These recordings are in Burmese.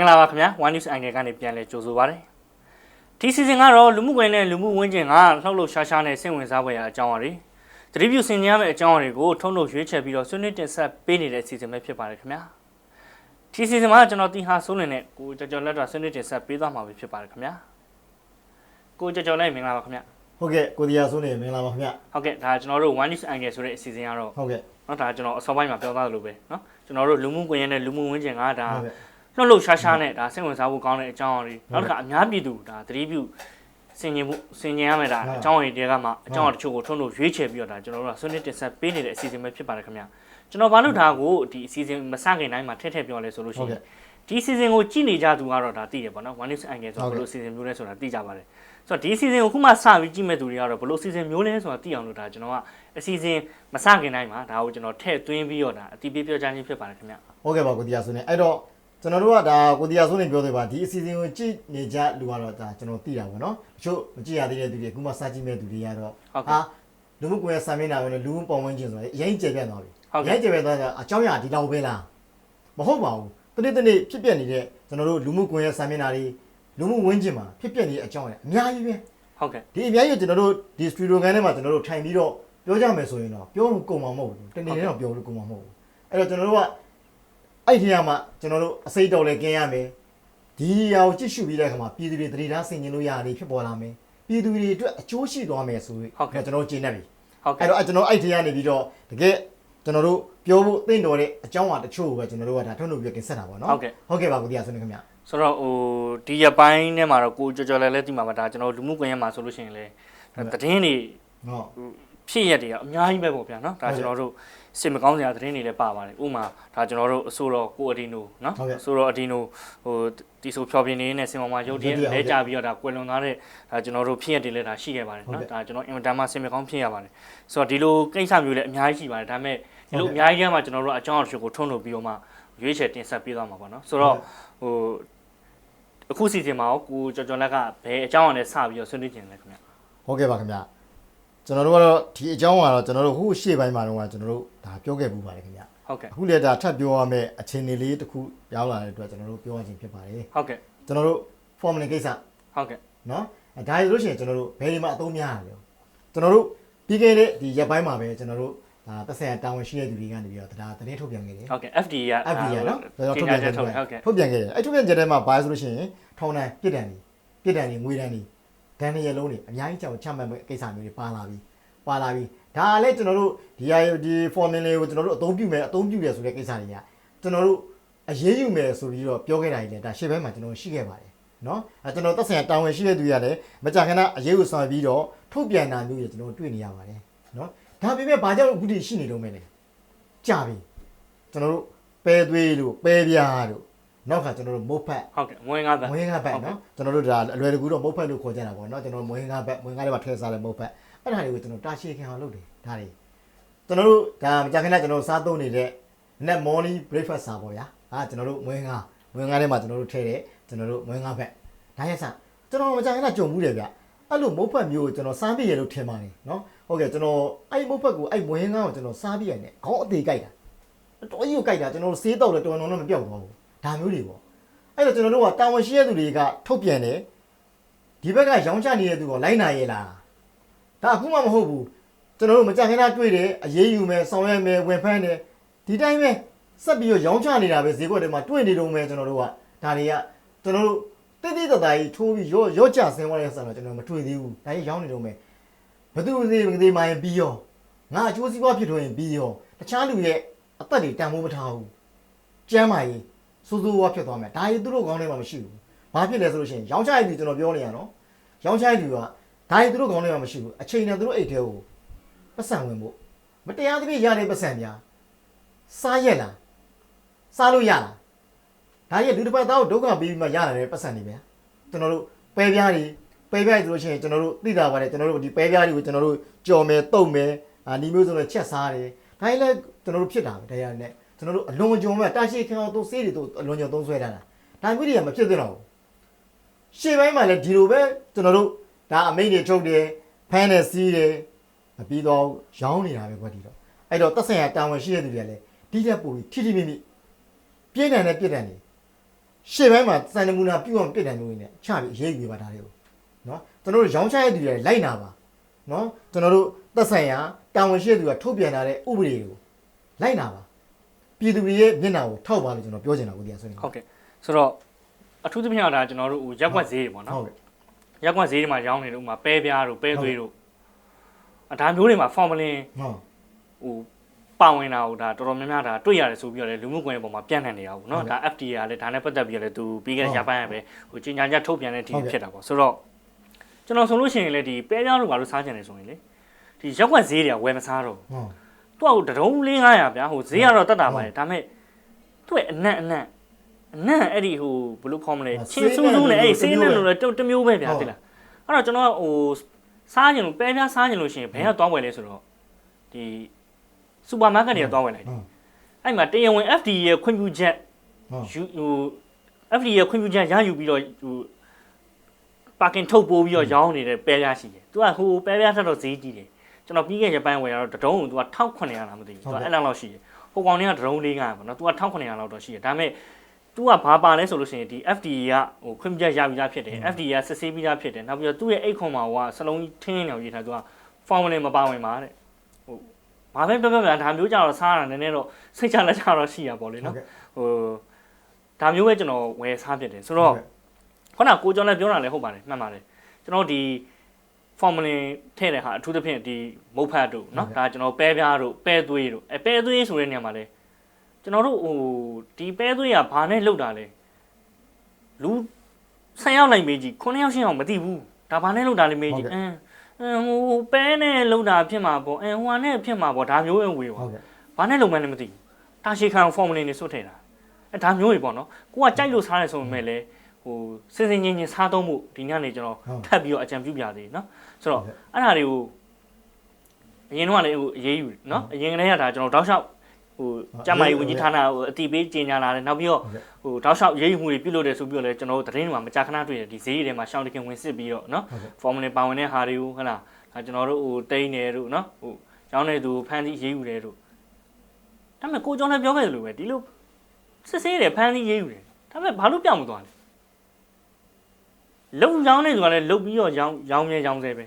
င်္ဂလာပါခင်ဗျာ One News Angle ကနေပြန်လဲကြိုဆိုပါရစေ။ဒီ season ကတော့လူမှုကွန်နဲ့လူမှုဝန်ကျင်ကလှုပ်လှုပ်ရှားရှားနဲ့စိတ်ဝင်စားဖွယ်ရာအကြောင်းအရာတွေတတိပြုဆင်ခြင်ရမယ့်အကြောင်းအရာတွေကိုထုံးထုတ်ရွေးချယ်ပြီးတော့ဆွေးနွေးတင်ဆက်ပေးနေတဲ့ season ပဲဖြစ်ပါတယ်ခင်ဗျာ။ဒီ season မှာကျွန်တော်တင်ဟာဆိုးလင်နဲ့ကိုကြော်ကြော်လက်တော်ဆွေးနွေးတင်ဆက်ပေးသွားမှာဖြစ်ပါတယ်ခင်ဗျာ။ကိုကြော်ကြော်လိုက်မင်္ဂလာပါခင်ဗျာ။ဟုတ်ကဲ့ကိုတရားဆိုးနေမင်္ဂလာပါခင်ဗျ။ဟုတ်ကဲ့ဒါကျွန်တော်တို့ One News Angle ဆိုတဲ့ season ကတော့ဟုတ်ကဲ့နော်ဒါကျွန်တော်အစောပိုင်းမှာပြောသားသလိုပဲနော်ကျွန်တော်တို့လူမှုကွန်ရက်နဲ့လူမှုဝန်ကျင်ကဒါ ဟုတ်ကဲ့လှုပ်လှုပ်ရှားရှားနဲ့ဒါစိတ်ဝင်စားဖို့ကောင်းတဲ့အကြောင်းအရာတွေနောက်တစ်ခါအများပြည်သူဒါသတိပြုစင်ញင်မှုစင်ញင်ရမယ်ဒါဟုတ်အကြောင်းအရာတွေကမှအကြောင်းအရာတချို့ကိုထုံးလို့ရွေးချယ်ပြီးတော့ဒါကျွန်တော်တို့ကဆွေးနွေးတင်ဆက်ပေးနေတဲ့အစီအစဉ်ပဲဖြစ်ပါတယ်ခင်ဗျာကျွန်တော်ဘာလို့ဒါကိုဒီအစီအစဉ်မစခင်တိုင်းမှာထည့်ထည့်ပြောလဲဆိုလို့ရှိဟုတ်ရင်ကဲ့ဒီအစီအစဉ်ကိုကြည့်နေကြသူကတော့ဒါသိတယ်ပေါ့နော် one news angle ဆိုဟုတ်တော့ဘယ်ကဲ့လိုအစီအစဉ်မျိုးလဲဆိုတာသိကြပါတယ်ဆိုတော့ဒီအစီအစဉ်ကိုခုမှစပြီးကြည့်မဲ့သူတွေကတော့ဘယ်လိုအစီအစဉ်မျိုးလဲဆိုတာသိအောင်လို့ဒါကျွန်တော်ကအစီအစဉ်မစခင်တိုင်းမှာဒါကိုကျွန်တော်ထည့်သွင်းပြီးတော့ဒါအတိပေးပြောကြားခြင်းဖြစ်ပါတယ်ခင်ဗျာဟုတ်ကဲ့ပါကိုတရားစိုးနေအဲ့တော့ ကျွန်တော်တို့ကဒါကိုတရားစိုးနေပြောသေးပါဒီအစီအစဉ်ကိုကြည့်နေကြလူကတော့ဒါကျွန်တော်သိတာပေါ့နော်တချို့မကြည့်ရသေးတဲ့သူတွေအခုမှစကြည့်မဲ့သူတွေကတော့ဟုတ်ကဲ့ဟာလူမှုကွန်ရက်စာမျက်နှာပဲနဲ့လူမှုပုံဝင်ခြင်းဆိုရင်အရင်ကျယ်ပြန့်သွားပြီဟုတ်အကဲ့ရင်ကျယ်ပြန့်သွားတာအကြောင်းအရာဒီလောက်ပဲလားမဟုတ်ပါဘူးတနေ့တနေ့ဖြစ်ပျက်နေတဲ့ကျွန်တော်တို့လူမှုကွန်ရက်စာမျက်နှာတွေလူမှုဝန်းကျင်မှာဖြစ်ပျက်နေတဲ့အကြောင်းအရာအများကြီးပဲဟုတ်ကဲ့ဒီအများကြီးကျွန်တော်တို့ဒီစတူဒီယိုကန်ထဲမှာကျွန်တော်တို့ထိုင်ပြီးတော့ပြောကြမယ်ဆိုရင်တော့ပြောလို့ကုန်မှာမဟုတ်ဘူးတနေ့တည်းတော့ပြောလို့ကုန်မှာမဟုတ်ဘူးအဲ့တော့ကျွန်တော်တို့က အဲ့ဒီနေရာမှာကျွန်တော်တို့အစိတ်တော်လည်းกินရမယ်ဒီနေရာကိုကြည့်ရှုပြီးတဲ့အခါမှာပြည်သူတွေတတိထားဆင်ခြင်လို့ရတာတွေဖြစ်ပေါ်လာမယ်ပြည်သူတွေအတွက်အကျိုးရှိသွားမယ်ဆိုပြီးကျွန်တော်တို့ကျင်းနေပြီဟုတ်အဲ့ကဲ့တော့အဲ့ကျွန်တော်အဲ့ဒီကနေပြီးတော့တကယ်ကျွန်တော်တို့ပြောဖို့သင့်တော်တဲ့အကြောင်းအရာတချို့ကိုပဲကျွန်တော်တို့ကဒါထုံးလို့ပြီးတင်ဆက်တာပေါ့နော်ဟုတ်ကဲ့ဟုတ်ကဲ့ပါကိုတရားဆွေးနွေးခင်ဗျဆိုတော့ဟိုဒီရပိုင်းထဲမှာတော့ကိုကြော်ကြော်လဲလဲဒီမှာပါဒါကျွန်တော်လူမှုကွန်ရက်မှာဆိုလို့ရှိရင်လေသတင်းတွေဟုတ်ဖြစ်ရက်တွေကအများကြီးပဲပေါ့ဗျာနော်ဒါဟုတ်ကဲ့ကျွန်တော်တို့ စင်မကောင်းစရာသတင်းတွေလည်းပါပါတယ်ဥပမာဒါကျွန်တော်တို့အဆိုတော်ကိုအဒီနိုနော်ဟုတ်ကဲ့အဆိုတော်အဒီနိုဟိုတီဆိုဖြောပြင်းနေနဲ့စင်မမရုပ်တရက်ရုပ်တရက်လဲကြပြီးတော့ဒါကွယ်လွန်သွားတဲ့ဒါကျွန်တော်တို့ဖြစ်ရက်တွေလည်းဒါရှိခဲ့ပါတယ်ဟုတ်နော်ကဲ့ဒါကျွန်တော်အင်မတန်မှစင်မကောင်းဖြစ်ရပါတယ်ဆိုတော့ဒီလိုကိစ္စမျိုးလည်းအများကြီးရှိပါတယ်ဒါပေမဲ့ဒီလိုဟုတ်အကဲ့များကြီးကမှကျွန်တော်တို့အကြောင်းအရာတွေကိုထုံးလို့ပြီးတော့မှရွေးချယ်တင်ဆက်ပေးသွားမှာပေါ့နော်ဆိုတော့ဟိုအခုစီစဉ်မှာရောကိုကျော်ကျော်လက်ကဘယ်အကြောင်းအရာနဲ့စပြီးတော့ဆွေးနွေးကျင်လဲခင်ဗျဟုတ်ကဲ့ပါခင်ဗျာ ကျွန်တော်တို့ကတော့ဒီအကြောင်းကတော့ကျွန်တော်တို့ဟိုရှေ့ပိုင်းမှာတော့ကျွန်တော်တို့ဒါပြောခဲ့ပူပါတယ်ခင်ဗျာဟုတ်ကဲ့အခုလည်းဒါထပ်ပြောရမယ့်အခြေအနေလေးတစ်ခုရောက်လာတဲ့အတွက်ကျွန်တော်တို့ပြောရခြင်းဖြစ်ပါတယ်ဟုတ်ကဲ့ကျွန်တော်တို့ formula ကိစ္စဟုတ်ကဲ့နော်အဲဒါရလို့ရှိရင်ကျွန်တော်တို့ဘယ်ဒီမှာအသုံးများရလဲကျွန်တော်တို့ပြီးခဲ့တဲ့ဒီရက်ပိုင်းမှာပဲကျွန်တော်တို့ဒါသက်ဆိုင်ရာတာဝန်ရှိတဲ့သူတွေကနေပြီးတော့ဒါသတင်းထုတ်ပြန်ခဲ့တယ်ဟုတ်ကဲ့ FD က FD ရနော်ထုတ်ပြန်ချက်ထုတ်တယ်ဟုတ်ကဲ့ထုတ်ပြန်ခဲ့တယ်အဲ့ထုတ်ပြန်ချက်ထဲမှာဘာလဲဆိုလို့ရှိရင်ထောင်ဒဏ်ပြစ်ဒဏ်တွေပြစ်ဒဏ်တွေငွေဒဏ်တွေ ဒဏ်တွေရလုံးတွေအများကြီးကြောင်ချမှတ်မဲ့ကိစ္စမျိုးတွေပါလာပြီပါလာပြီဒါလည်းကျွန်တော်တို့ဒီဟာဒီ formula လေးကိုကျွန်တော်တို့အသုံးပြုမယ်အသုံးပြုတယ်ဆိုတဲ့ကိစ္စတွေကကျွန်တော်တို့အရေးယူမယ်ဆိုပြီးတော့ပြောခဲ့တာကြီးလေဒါရှေ့ဘက်မှာကျွန်တော်ရှိခဲ့ပါတယ်နော်အဲကျွန်တော်သက်ဆိုင်ရာတာဝန်ရှိတဲ့သူတွေကလည်းမကြာခဏအရေးယူဆောင်ပြီးတော့ထုတ်ပြန်တာမျိုးတွေကျွန်တော်တွေ့နေရပါတယ်နော်ဒါပေမဲ့ဘာကြောင့်အခုထိရှိနေတော့မဲလဲကြာပြီကျွန်တော်တို့ပဲသွေးလို့ပဲပြားလို့ နောက်ခါကျွန်တော်တို့မုတ်ဖက်ဟုတ်ကဲ့မွေးကားပဲမွေးကားဘက်နော်ကျွန်တော်တို့ဒါအလွယ်တကူတော့မုတ်ဖက်လို့ခေါ်ကြတာပေါ့နော်ကျွန်တော်မွေးကားဘက်မွေးကားတွေမှာထည့်စားတဲ့မုတ်ဖက်အဲ့ဒါတွေကိုကျွန်တော်တာရှည်ခံအောင်လုပ်တယ်ဒါတွေကျွန်တော်တို့ဒါမကြာခဏကျွန်တော်စားသုံးနေတဲ့ net morning breakfast စာပေါ့ဗျာဟာကျွန်တော်တို့မွေးကားမွေးကားထဲမှာကျွန်တော်တို့ထည့်တယ်ကျွန်တော်တို့မွေးကားဘက်ဒါရက်ဆန်ကျွန်တော်မကြာခဏကြုံမှုတယ်ဗျအဲ့လိုမုတ်ဖက်မျိုးကိုကျွန်တော်စားပြရလို့ထင်ပါတယ်နော်ဟုတ်ကဲ့ကျွန်တော်အဲ့မုတ်ဖက်ကိုအဲ့မွေးကားကိုကျွန်တော်စားပြရတယ်ခေါင်းအသေးကြိုက်တာတော်ကြီးကိုကြိုက်တာကျွန်တော်ဆေးတော့လဲတော်တော်တော့မပြောက်သွားဘူး ဒါမျိုးတွေပေါ့အဲ့တော့ကျွန်တော်တို့ကတာဝန်ရှိတဲ့သူတွေကထုတ်ပြန်တယ်ဒီဘက်ကရောင်းချနေတဲ့သူကလိုက်နိုင်ရဲ့လားဒါအခုမှမဟုတ်ဘူးကျွန်တော်တို့မကြခင်တာတွေ့တယ်အရေးယူမယ်ဆောင်ရွက်မယ်ဝင်ဖမ်းတယ်ဒီတိုင်းပဲဆက်ပြီးတော့ရောင်းချနေတာပဲဈေးကွက်ထဲမှာတွေ့နေတော့မယ်ကျွန်တော်တို့ကဒါတွေကကျွန်တော်တို့တိတိတသားကြီးထိုးပြီးရောရော့ကြဆင်းသွားတဲ့ဆန်တော့ကျွန်တော်မတွေ့သေးဘူးဒါကြီးရောင်းနေတော့မယ်ဘသူသေးမသေးမှရင်ပြီးရောငါအကျိုးစီးပွားဖြစ်တော့ရင်ပြီးရောတခြားလူရဲ့အသက်တွေတန်ဖိုးမထားဘူးကျမ်းမာရေး စိုးစိုးဝါးဖြစ်သွားမယ်ဒါရီသူတို့ကောင်းထဲမှာမရှိဘူးဘာဖြစ်လဲဆိုလို့ရှိရင်ရောင်းချရည်ကျွန်တော်ပြောနေရနော်ရောင်းချရည်ကဒါရီသူတို့ကောင်းထဲမှာမရှိဘူးအချိန်နဲ့သူတို့အိတ်ထဲကိုပတ်စံဝင်ဖို့မတရားသဖြင့်ရတဲ့ပတ်စံများစားရက်လားစားလို့ရလားဒါရီလူတစ်ပတ်သားကိုဒုက္ခပေးပြီးမှရလာတဲ့ပတ်စံတွေဗျာကျွန်တော်တို့ပဲပြားတွေပဲပြားတွေဆိုလို့ရှိရင်ကျွန်တော်တို့သိတာပါတယ်ကျွန်တော်တို့ဒီပဲပြားတွေကိုကျွန်တော်တို့ကြော်မယ်တုတ်မယ်အာဒီမျိုးဆိုတော့ချက်စားတယ်ဒါရီလည်းကျွန်တော်တို့ဖြစ်တာပဲတရားနဲ့ ကျွန်တော်တို့အလွန်ကြုံမဲ့တာရှိခံအောင်သုံးစေးတွေတို့အလွန်ကြုံသုံးဆွဲထားတာဒါမျိုးတွေကမဖြစ်သင့်တော့ဘူးရှေ့ပိုင်းမှာလည်းဒီလိုပဲကျွန်တော်တို့ဒါအမိတ်တွေထုတ်တယ်ဖမ်းတယ်စီးတယ်မပြီးတော့ရောင်းနေတာပဲကွက်ဒီတော့အဲ့တော့တက်ဆိုင်ရာတာဝန်ရှိတဲ့သူတွေကလည်းဒီတက်ပို့ပြီးထိထိမိမိပြင်းထန်တဲ့ပြစ်ဒဏ်တွေရှေ့ပိုင်းမှာစံနမူနာပြုအောင်ပြစ်တယ်မျိုးနဲ့ချပြီးရေးယူပါဒါတွေကိုနော်ကျွန်တော်တို့ရောင်းချရတဲ့သူတွေလိုက်နာပါနော်ကျွန်တော်တို့သက်ဆိုင်ရာတာဝန်ရှိတဲ့သူကထုတ်ပြန်လာတဲ့ဥပဒေတွေကိုလိုက်နာပါ ပြည်သူတွေရဲ့မျက်နှာကိုထောက်ပါလို့ကျွန်တော်ပြောချင်တာကိုတရားဆွေးနွေးဟုတ်ကဲ့ဆိုတော့အထူးသဖြင့်တော့ဒါကျွန်တော်တို့ဟိုရက်ကွက်ဈေးတွေပေါ့နော်ဟုတ်ကဲ့ရက်ကွက်ဈေးတွေမှာရောင်းနေလို့ဥမာပဲပြားတို့ပဲသွေးတို့အဒါမျိုးတွေမှာ formulin ဟုတ်ဟိုပါဝင်တာဟိုဒါတော်တော်များများဒါတွေ့ရတယ်ဆိုပြီးတော့လေလူမှုကွန်ရက်ပေါ်မှာပြန့်နှံ့နေတာပေါ့နော်ဒါ FDA ကလည်းဒါနဲ့ပတ်သက်ပြီးတော့လေသူပြီးခဲ့တဲ့ရပိုင်းကပဲဟိုကြီးညာချက်ထုတ်ပြန်တဲ့ဒီဖြစ်တာပေါ့ဆိုတော့ကျွန်တော်ဆိုလို့ရှိရင်လေဒီပဲပြားတို့ဘာလို့စားကြတယ်ဆိုရင်လေဒီရက်ကွက်ဈေးတွေကဝယ်မစားတော့ဟု တ်သူကဟိုတရုံးလေး900ဗျာဟိုဈေးကတော့တက်တာပါလေဒါပေမဲ့သူ့ရဲ့အနက်အနက်အနက်အဲ့ဒီဟိုဘယ်လိုခေါ်မလဲချင်းစူးစူးနဲ့အဲ့ဒီဆေးနဲ့လို့လည်းတမျိုးပဲဗျာတိလားအဲ့တော့ကျွန်တော်ဟိုစားကြင်လို့ပဲပြားစားကြင်လို့ရှိရင်ဘယ်ကသွားဝယ်လဲဆိုတော့ဒီစူပါမားကတ်တွေကသွားဝယ်လိုက်တယ်အဲ့မှာတရားဝင် FDA ရဲ့ခွင့်ပြုချက်ဟုတ်ယူဟို FDA ရဲ့ခွင့်ပြုချက်ရယူပြီးတော့ဟိုပါကင်ထုတ်ပိုးပြီးတော့ရောင်းနေတဲ့ပဲပြားရှိတယ်သူကဟိုပဲပြားထက်တော့ဈေးကြီးတယ် ကျွန်တော်ပြီးခဲ့ရပိုင်းဝယ်ရတော့တတုံးကိုသူက1900လားမသိဘူးသူကအဲ့လောက်လောက်ရှိတယ်ဟိုကောင်တွေကတတုံး400ပေါ့နော်သူက1900လောက်တော့ရှိတယ်ဒါပေမဲ့ तू ကဘာပါလဲဆိုလို့ရှိရင်ဒီ FDA ကဟိုခွင့်ပြုချက်ရပြီးသားဖြစ်တယ် FDA ကစစ်ဆေးပြီးသားဖြစ်တယ်နောက်ပြီးတော့သူ့ရဲ့အိတ်ခွန်မှာဟိုကစလုံးကြီးထင်းထင်းညောင်ရေးထားသူက formula မပါဝင်ပါတဲ့ဟိုဘာပဲပြောပြောဗျာဒါမျိုးကြတော့စားတာနည်းနည်းတော့စိတ်ချလက်ချတော့ရှိရပါလေနော်ဟိုဒါမျိုးပဲကျွန်တော်ဝယ်စားဖြစ်တယ်ဆိုတော့ခုနကကိုကျော်လည်းပြောတာလည်းဟုတ်ပါတယ်မှန်ပါတယ်ကျွန်တော်ဒီ formula ထည့်တဲ့ဟာအထူးသဖြင့်ဒီမုတ်ဖတ်တို့เนาะဒါကျွန်တော်ပဲပြားတို့ပဲသွေးတို့အဲပဲသွေးဆိုတဲ့နေရာမှာလဲကျွန်တော်တို့ဟိုဒီပဲသွေးကဘာနဲ့လောက်တာလဲလူ10ယောက်လိုက်မေးကြည့်9ယောက်10ယောက်မသိဘူးဒါဘာနဲ့လောက်တာလဲမေးကြည့်အင်းအင်းဟိုပဲနဲ့လောက်တာဖြစ်မှာပေါ့အင်းဟိုဟာနဲ့ဖြစ်မှာပေါ့ဒါမျိုးဝင်ဝေးပါ ဟုတ်ကဲ့ ဘာနဲ့လုံမှန်းလည်းမသိဘူးတာရှည်ခံ formula နေစွတ်ထည့်တာအဲဒါမျိုးတွေပေါ့နော်ကိုကကြိုက်လို့စားရဲဆိုပေမဲ့လည်း ဟိုစင်စင်ချင်းချင်းစားသုံးမှုဒီညနေကျွန်တော်ထပ်ပြီးတော့အကြံပြုပြသေးတယ်နော်ဆိုတော့အဲ့ဒါတွေကိုအရင်တော့ကလည်းဟိုအရေးယူနော်အရင်ကတည်းကဒါကျွန်တော်တောက်လျှောက်ဟိုကျမကြီးဝန်ကြီးဌာနဟိုအတိပေးကြေညာလာတယ်နောက်ပြီးတော့ဟိုတောက်လျှောက်ရေးယူမှုတွေပြုလုပ်တယ်ဆိုပြီးတော့လည်းကျွန်တော်တို့သတင်းတွေမှာမကြာခဏတွေ့တယ်ဒီဈေးတွေထဲမှာရှောင်းတခင်ဝင်စစ်ပြီးတော့နော် formula ပါဝင်တဲ့ဟာတွေကိုဟုတ်လားဒါကျွန်တော်တို့ဟိုတိန်းတယ်တို့နော်ဟိုကျောင်းနေသူဖန်စီရေးယူတယ်တို့ဒါပေမဲ့ကိုကျောင်းလည်းပြောခဲ့တယ်လို့ပဲဒီလိုစစ်ဆေးတယ်ဖမ်းဆီးရေးယူတယ်ဒါပေမဲ့ဘာလို့ပြောင်းမသွားလဲ လုံရောင်းနေသူကလည်းလုတ်ပြီးတော့ရောင်းရောင်းမြဲရောင်းဆဲပဲ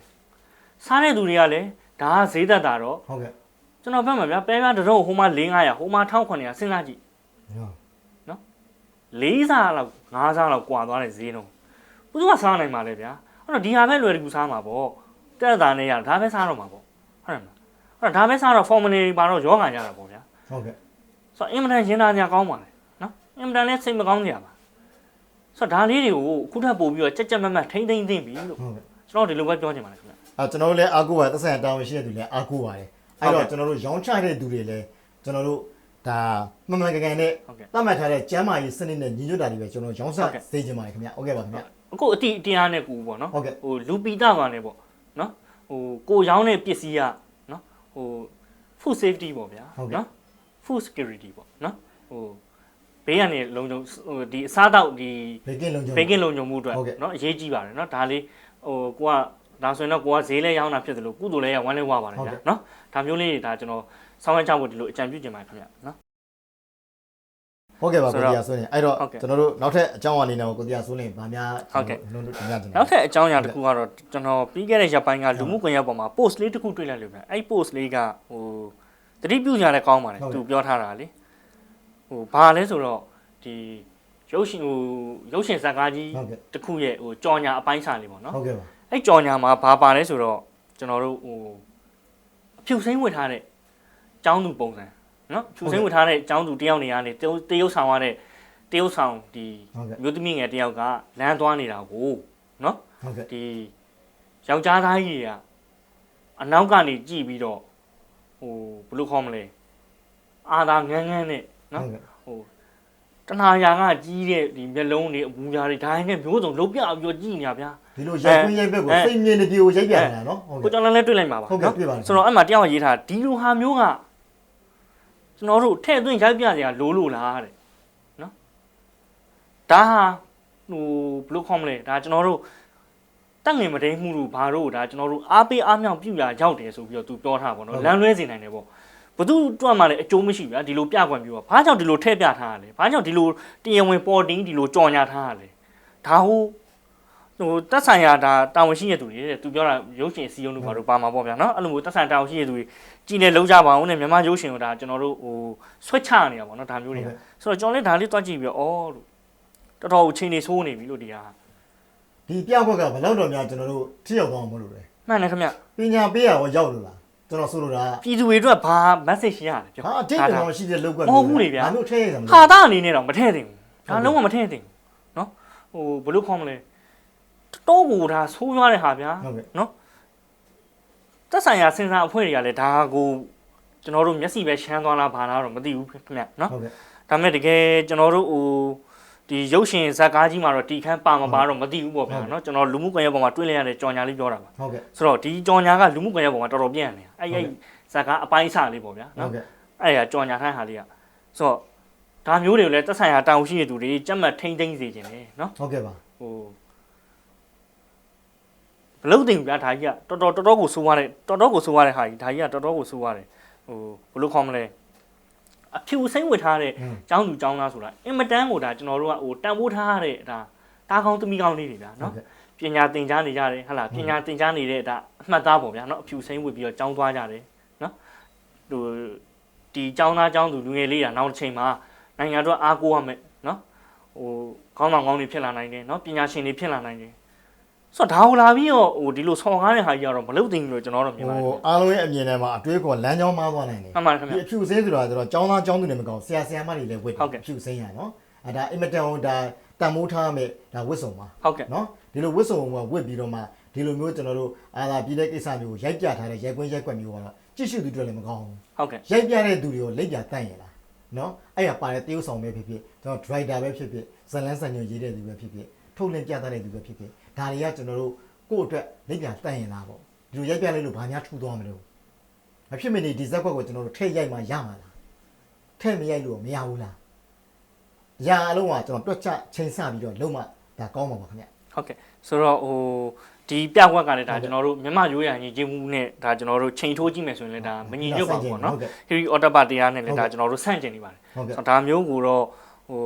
စားတဲ့သူတွေကလည်းဒါကဈေးသက်တာတော့ဟုတ်ကဲ့ကျွန်တော်ပြောမှာဗျာပဲပြားတစ်စုံဟိုမှာ4900ဟိုမှာ1900စဉ်းစားကြည့်ဟုတ်၄စားလောက်၅စားလောက်ကွာသွားတဲ့ဈေးနှုန်းဘယ်သူကစားနိုင်မှာလဲဗျာအဲ့တော့ဒီဟာပဲလွယ်တကူစားမှာပေါ့တက်တာနဲ့ရဒါပဲစားတော့မှာပေါ့ဟုတ်တယ်မလားအဲ့တော့ဒါပဲစားတော့ formula တွေပါတော့ယောဂါကြတာပေါ့ဗျာဟုတ်ကဲ့ဆိုတော့အင်မတန်ရင်သားကြကောင်းပါလေနော်အင်မတန်လည်းစိတ်မကောင်းကြပါ ဆိုတော့ဒါလေးတွေကိုအခုထပ်ပို့ပြီးတော့ကြက်ကြက်မတ်မတ်ထိမ့်ထိမ့်သိမ့်ပြီလို့ဟုတ်ကဲ့ကျွန်တော်ဒီလိုပဲပြောချင်ပါတယ်ခင်ဗျအဲကျွန်တော်တို့လည်းအားကိုးပါသက်ဆိုင်ရာတာဝန်ရှိတဲ့သူလည်းအားကိုးပါတယ်အဲ့ဟုတ်တော့ကဲ့ကျွန်တော်တို့ရောင်းချတဲ့သူတွေလည်းကျွန်တော်တို့ဒါမှန်မှန်ကန်ကန်နဲ့ဟုတ်ကဲ့သတ်မှတ်ထားတဲ့ကျမ်းမာရေးစနစ်နဲ့ညီညွတ်တာတွေပဲကျွန်တော်ရောင်းချဟုတ်ကဲ့စေချင်ပါတယ်ခင်ဗျဟုတ်ကဲ့ပါခင်ဗျအခုအတိအတရားနဲ့ကူပေါ့နော်ဟုတ်ကဲ့ဟိုလူပီတာပါနဲ့ပေါ့နော်ဟိုကိုရောင်းတဲ့ပစ္စည်းကနော်ဟို food safety ပေါ့ဗျာနော် food security ပေါ့နော်ဟို ဘေးကနေလုံခြုံဟိုဒီအစားတောက်ဒီဘေကင်းလုံးချုံဘေကင်းလုံခြုံမှုအတွက်ဟုတ်ကဲ့နော်အရေးကြီးပါတယ်နော်ဒါလေးဟိုကိုကဒါဆိုရင်တော့ကိုကဈေးလဲရောင်းတာဖြစ်တယ်လို့ကုသိုလ်လဲရဝမ်းလဲဝပါတယ်ဟုတ်ဗျာကဲ့နော်ဒါမျိုးလေးတွေဒါကျွန်တော်ဆောင်းရမ်းချဖို့ဒီလိုအကြံပြုချင်ပါတယ်ခင်ဗျနော်ဟုတ်ကဲ့ပါဆိုကိုတော့တရားဆိုရင်အဲ့တော့ဟုတ်ကဲ့ကျွန်တော်တို့နောက်ထပ်အကြောင်းအနေနဲ့ကိုတရားဆိုရင်ဗာများဟုတ်ကဲ့လုံးလုံးတင်ပြချင်တယ် နောက်ထပ်အကြောင်းအရာတစ်ခုကတော့ကျွန်တော်ပြီးခဲ့တဲ့ရက်ပိုင်းကလူမှုကွန်ရက်ပေါ်မှာ post လေးတစ်ခုတွေ့လိုက်လို့ဗျအဲ့ post လေးကဟိုတတိပြုညာလည်းကောင်းပါတယ်သူပြောထားတာလေဟို ဘာလဲဆိုတော့ဒီရုပ်ရှင်ဟိုရုပ်ရှင်ဇာတ်ကားကြီးဟုတ်ကဲ့တစ်ခုရဲ့ဟိုကြော်ညာအပိုင်းစာလေးပေါ့နော်ဟုတ်ကဲ့ပါအဲ့ကြော်ညာမှာဘာပါလဲဆိုတော့ကျွန်တော်တို့ဟိုအဖြူစိမ့်ဝတ်ထားတဲ့ကျောင်းသူပုံစံနော်အဖြူစိမ့်ဝတ်ထားတဲ့ကျောင်းသူတယောက်နေရာနေတရုတ်တရုတ်ဆောင်ရတဲ့တရုတ်ဆောင်ဒီဟုတ်ကဲ့မျိုးသမီးငယ်တယောက်ကလမ်းသွားနေတာကိုနော်ဟုတ်ကဲ့ဒီယောက်ျားသားကြီးတွေကအနောက်ကနေကြည့်ပြီးတော့ဟိုဘယ်လိုခေါ်မလဲအာသာငန်းငန်းနဲ့ နော်ဟုတ်ကဲ့ဟိုတဏှာရာကကြီးတဲ့ဒီမျက်လုံးတွေအမူအရာတွေဒါနဲ့မျိုးစုံလုံးပြပြီးတော့ကြည့်နေတာဗျာဒီလိုရိုက်ခွင်းရိုက်ဘက်ကိုစိတ်မြင်တဲ့ပြေကိုရိုက်ပြနေတာနော်ဟုတ်ကိုကဲ့ကျော်လည်းလည်းတွေ့လိုက်မှာပါဟုတ်ကဲ့တွေ့ပါတယ်ဆိုတော့အဲ့မှာတယောက်ကရေးထားဒီလိုဟာမျိုးကကျွန်တော်တို့ထဲ့သွင်းရိုက်ပြစရာလိုလို့လားတဲ့နော်ဒါဟာဟိုဘယ်လိုခေါ်မလဲဒါကျွန်တော်တို့တက်ငင်မတိန်မှုလို့ဘာလို့ဒါကျွန်တော်တို့အားပေးအားမြောက်ပြုရာရောက်တယ်ဆိုပြီးတော့သူပြောထားပါတော့လမ်းလွဲစေနိုင်တယ်ပေါ့ ဘသူတွက်မှလည်းအကျိုးမရှိဗျာဒီလိုပြကွက်မျိုးကဘာကြောင့်ဒီလိုထည့်ပြထားရလဲဘာကြောင့်ဒီလိုတရားဝင်ပေါ်တင်းဒီလိုကြော်ညာထားရလဲဒါဟုဟိုတက်ဆိုင်ရာဒါတာဝန်ရှိရသူတွေတဲ့သူပြောတာရုပ်ရှင်စီယုံတို့ဘာလို့ပါမှာပေါ့ဗျာနော်အဲ့လိုမျိုးတက်ဆိုင်တာဝန်ရှိရသူတွေကြည်နေလုံးကြပါအောင်နဲ့မြန်မာရုပ်ရှင်ကိုဒါကျွန်တော်တို့ဟိုဆွဲချနေတာပေါ့နော်ဒါမျိုးတွေကဆိုတော့ကျွန်တော်လည်းဒါလေးတွက်ကြည့်ပြီးတော့အော်လို့တော်တော်အချိန်နေဆိုးနေပြီလို့ဒီဟာဒီပြခွက်ကဘယ်လောက်တော့များကျွန်တော်တို့ထိရောက်သွားမှာမလို့လေမှန်တယ်ခင်ဗျပညာပေးရရောရောက်လို့လား ကျွန်တော်ဆိုလိုတာပြည်သူတွေအတွက်ဘာ message ရလဲပြောဟာအတိတ်ကတော့ရှိတဲ့လောက်ကမဟုတ်ဘူးလေဗျာငါတို့ထည့်ရစမ်းမလို့ဟာတာအနေနဲ့တော့မထည့်သင့်ဘူးဒါလုံးဝမထည့်သင့်ဘူးနော်ဟိုဘယ်လိုခေါ်မလဲတော့ကိုဒါဆိုးရွားတဲ့ဟာဗျာနော်တက်ဆိုင်ရာစင်စာအဖွဲ့တွေကလည်းဒါကိုကျွန်တော်တို့မျက်စိပဲရှမ်းသွားလားဘာလားတော့မသိဘူးခင်ဗျနော်ဟုတ်ကဲ့ဒါပေမဲ့တကယ်ကျွန်တော်တို့ဟို ဒီရုပ်ရှင်ဇာတ်ကားကြီးမှာတော့တီခမ်းပါမပါတော့မသိဘူးပေါ့ဗျာเนาะကျွန်တော်လူမှုကွန်ရက်ပေါ်မှာတွေ့လိုက်ရတဲ့ကြော်ညာလေးပြောတာပါ ဟုတ်ကဲ့ ဆိုတော့ဒီကြော်ညာကလူမှုကွန်ရက်ပေါ်မှာတော်တော်ပြန့်နေတာအဲ့အဲ့ဇာတ်ကားအပိုင်းအစလေးပေါ့ဗျာ ဟု เนาะ တ်ကဲ့ အဲ့ဒါကြော်ညာထိုင်းဟာလေးကဆိုတော့ဒါမျိုးတွေကိုလည်းတက်ဆိုင်ရာတောင်ရှိတဲ့သူတွေကြက်မှတ်ထိမ့်သိမ့်စေခြင်းလေနော် ဟုတ်ကဲ့ပါ ဟိုဘလို့တင်ဘူးဗျာဒါကြီးကတော်တော်တော်တော်ကိုစိုးရတယ်တော်တော်ကိုစိုးရတဲ့ဟာကြီးဒါကြီးကတော်တော်ကိုစိုးရတယ်ဟိုဘလို့ခေါ်မလဲ အဖြူစိမ့်ဝတ်ထားတဲ့ อืม ចောင်းသူចောင်းသားဆိုတာအင်မတန်ကိုဒါကျွန်တော်တို့ကဟိုတန်ဖိုးထားရတဲ့ဒါတားကောင်းသမီးကောင်းလေးတွေဗျာ ဟုတ် နော် ကဲ့ ပညာသင်ကြားနေကြတယ်ဟဟလားပညာသင်ကြားနေတဲ့ဒါအမှတ်သားပေါ့ဗျာနော်အဖြူစိမ့်ဝတ်ပြီးတော့ចောင်းသွားကြတယ်နော်ဟိုဒီចောင်းသားចောင်းသူလူငယ်လေးကနောက်တစ်ချိန်မှာနိုင်ငံတော်အားကိုးရမယ်နော်ဟိုကောင်းဆောင်ကောင်းတွေဖြစ်လာနိုင်တယ်နော်ပညာရှင်တွေဖြစ်လာနိုင်တယ် ဆိုတော့ဒါဟိုလာပြီးတော့ဟိုဒီလိုဆော်ကားတဲ့ဟာကြီးကတော့မလုပ်သင့်ဘူးလို့ကျွန်တော်တို့မြင်ပါတယ်ဟိုအားလုံးရဲ့အမြင်ထဲမှာအတွေးခေါ်လမ်းကြောင်းမှားသွားနိုင်တယ်မှန်ပါတယ်ခင်ဒီဗျအဖြူစင်းဆိုတာကျတော့ចောင်းသားចောင်းသူတွေမကောင်းဆရာဆရာမတွေလည်းဝတ်ဟုတ်ကဲ့အဖြူစင်းရနော်အဲဒါအင်မတန်ဟိုဒါတန်မိုးထားမဲ့ဒါဝတ်စုံပါဟုတ်ကဲ့နော်ဒီလိုဝတ်စုံကဝတ်ပြီးတော့မှဒီလိုမျိုးကျွန်တော်တို့အာသာပြည်တဲ့ကိစ္စမျိုးကိုရိုက်ပြထားတဲ့ရိုက်ကွင်းရိုက်ကွက်မျိုးကတော့ကြည့်ရှုသူတွေလည်းမကောင်းဘူးဟုတ်ကဲ့ရိုက်ပြတဲ့သူတွေကိုလက်ပြတန့်ရလားနော်အဲ့ရပါတဲ့တရုပ်ဆောင်ပဲဖြစ်ဖြစ်ကျွန်တော် driver ပဲဖြစ်ဖြစ်ဇလန်းစံညွှန်ရေးတဲ့သူပဲဖြစ်ဖြစ်ထုတ်လင်းပြသတဲ့သူပဲဖြစ်ဖြစ် ဒါတွေကကျွန်တော်တို့ကိုယ့်အတွက်လက်ပြတန့်ရလားပေါ့ဒီလိုရိုက်ပြလိုက်လို့ဘာများထူသွားမလို့မဖြစ်မနေဒီဇက်ကွက်ကိုကျွန်တော်တို့ထည့်ရိုက်မှရမှာလားထည့်မရိုက်လို့မရဘူးလားအရာအလုံးကကျွန်တော်တွက်ချချိန်ဆပြီးတော့လုံးမဒါကောင်းမှာပါခင်ဗျဟုတ်ကဲ့ဆိုတော့ဟိုဒီပြကွက်ကလည်းဒါဟုတ်ကဲ့ကျွန်တော်တို့မြန်မာရိုးရာညီချင်းမှုနဲ့ဒါကျွန်တော်တို့ချိန်ထိုးကြည့်မယ်ဆိုရင်လည်းဒါမညီညွတ်ပါဘူးပေါ့နော်ဟုတ်ကဲ့ဟီရီအော်တပတ်တရားနဲ့လည်းဟုတ်ဒါကဲ့ကျွန်တော်တို့ဆန့်ကျင်နေပါတယ်ဟုတ်ကဲ့ဆိုတော့ဒါမျိုးကိုတော့ဟို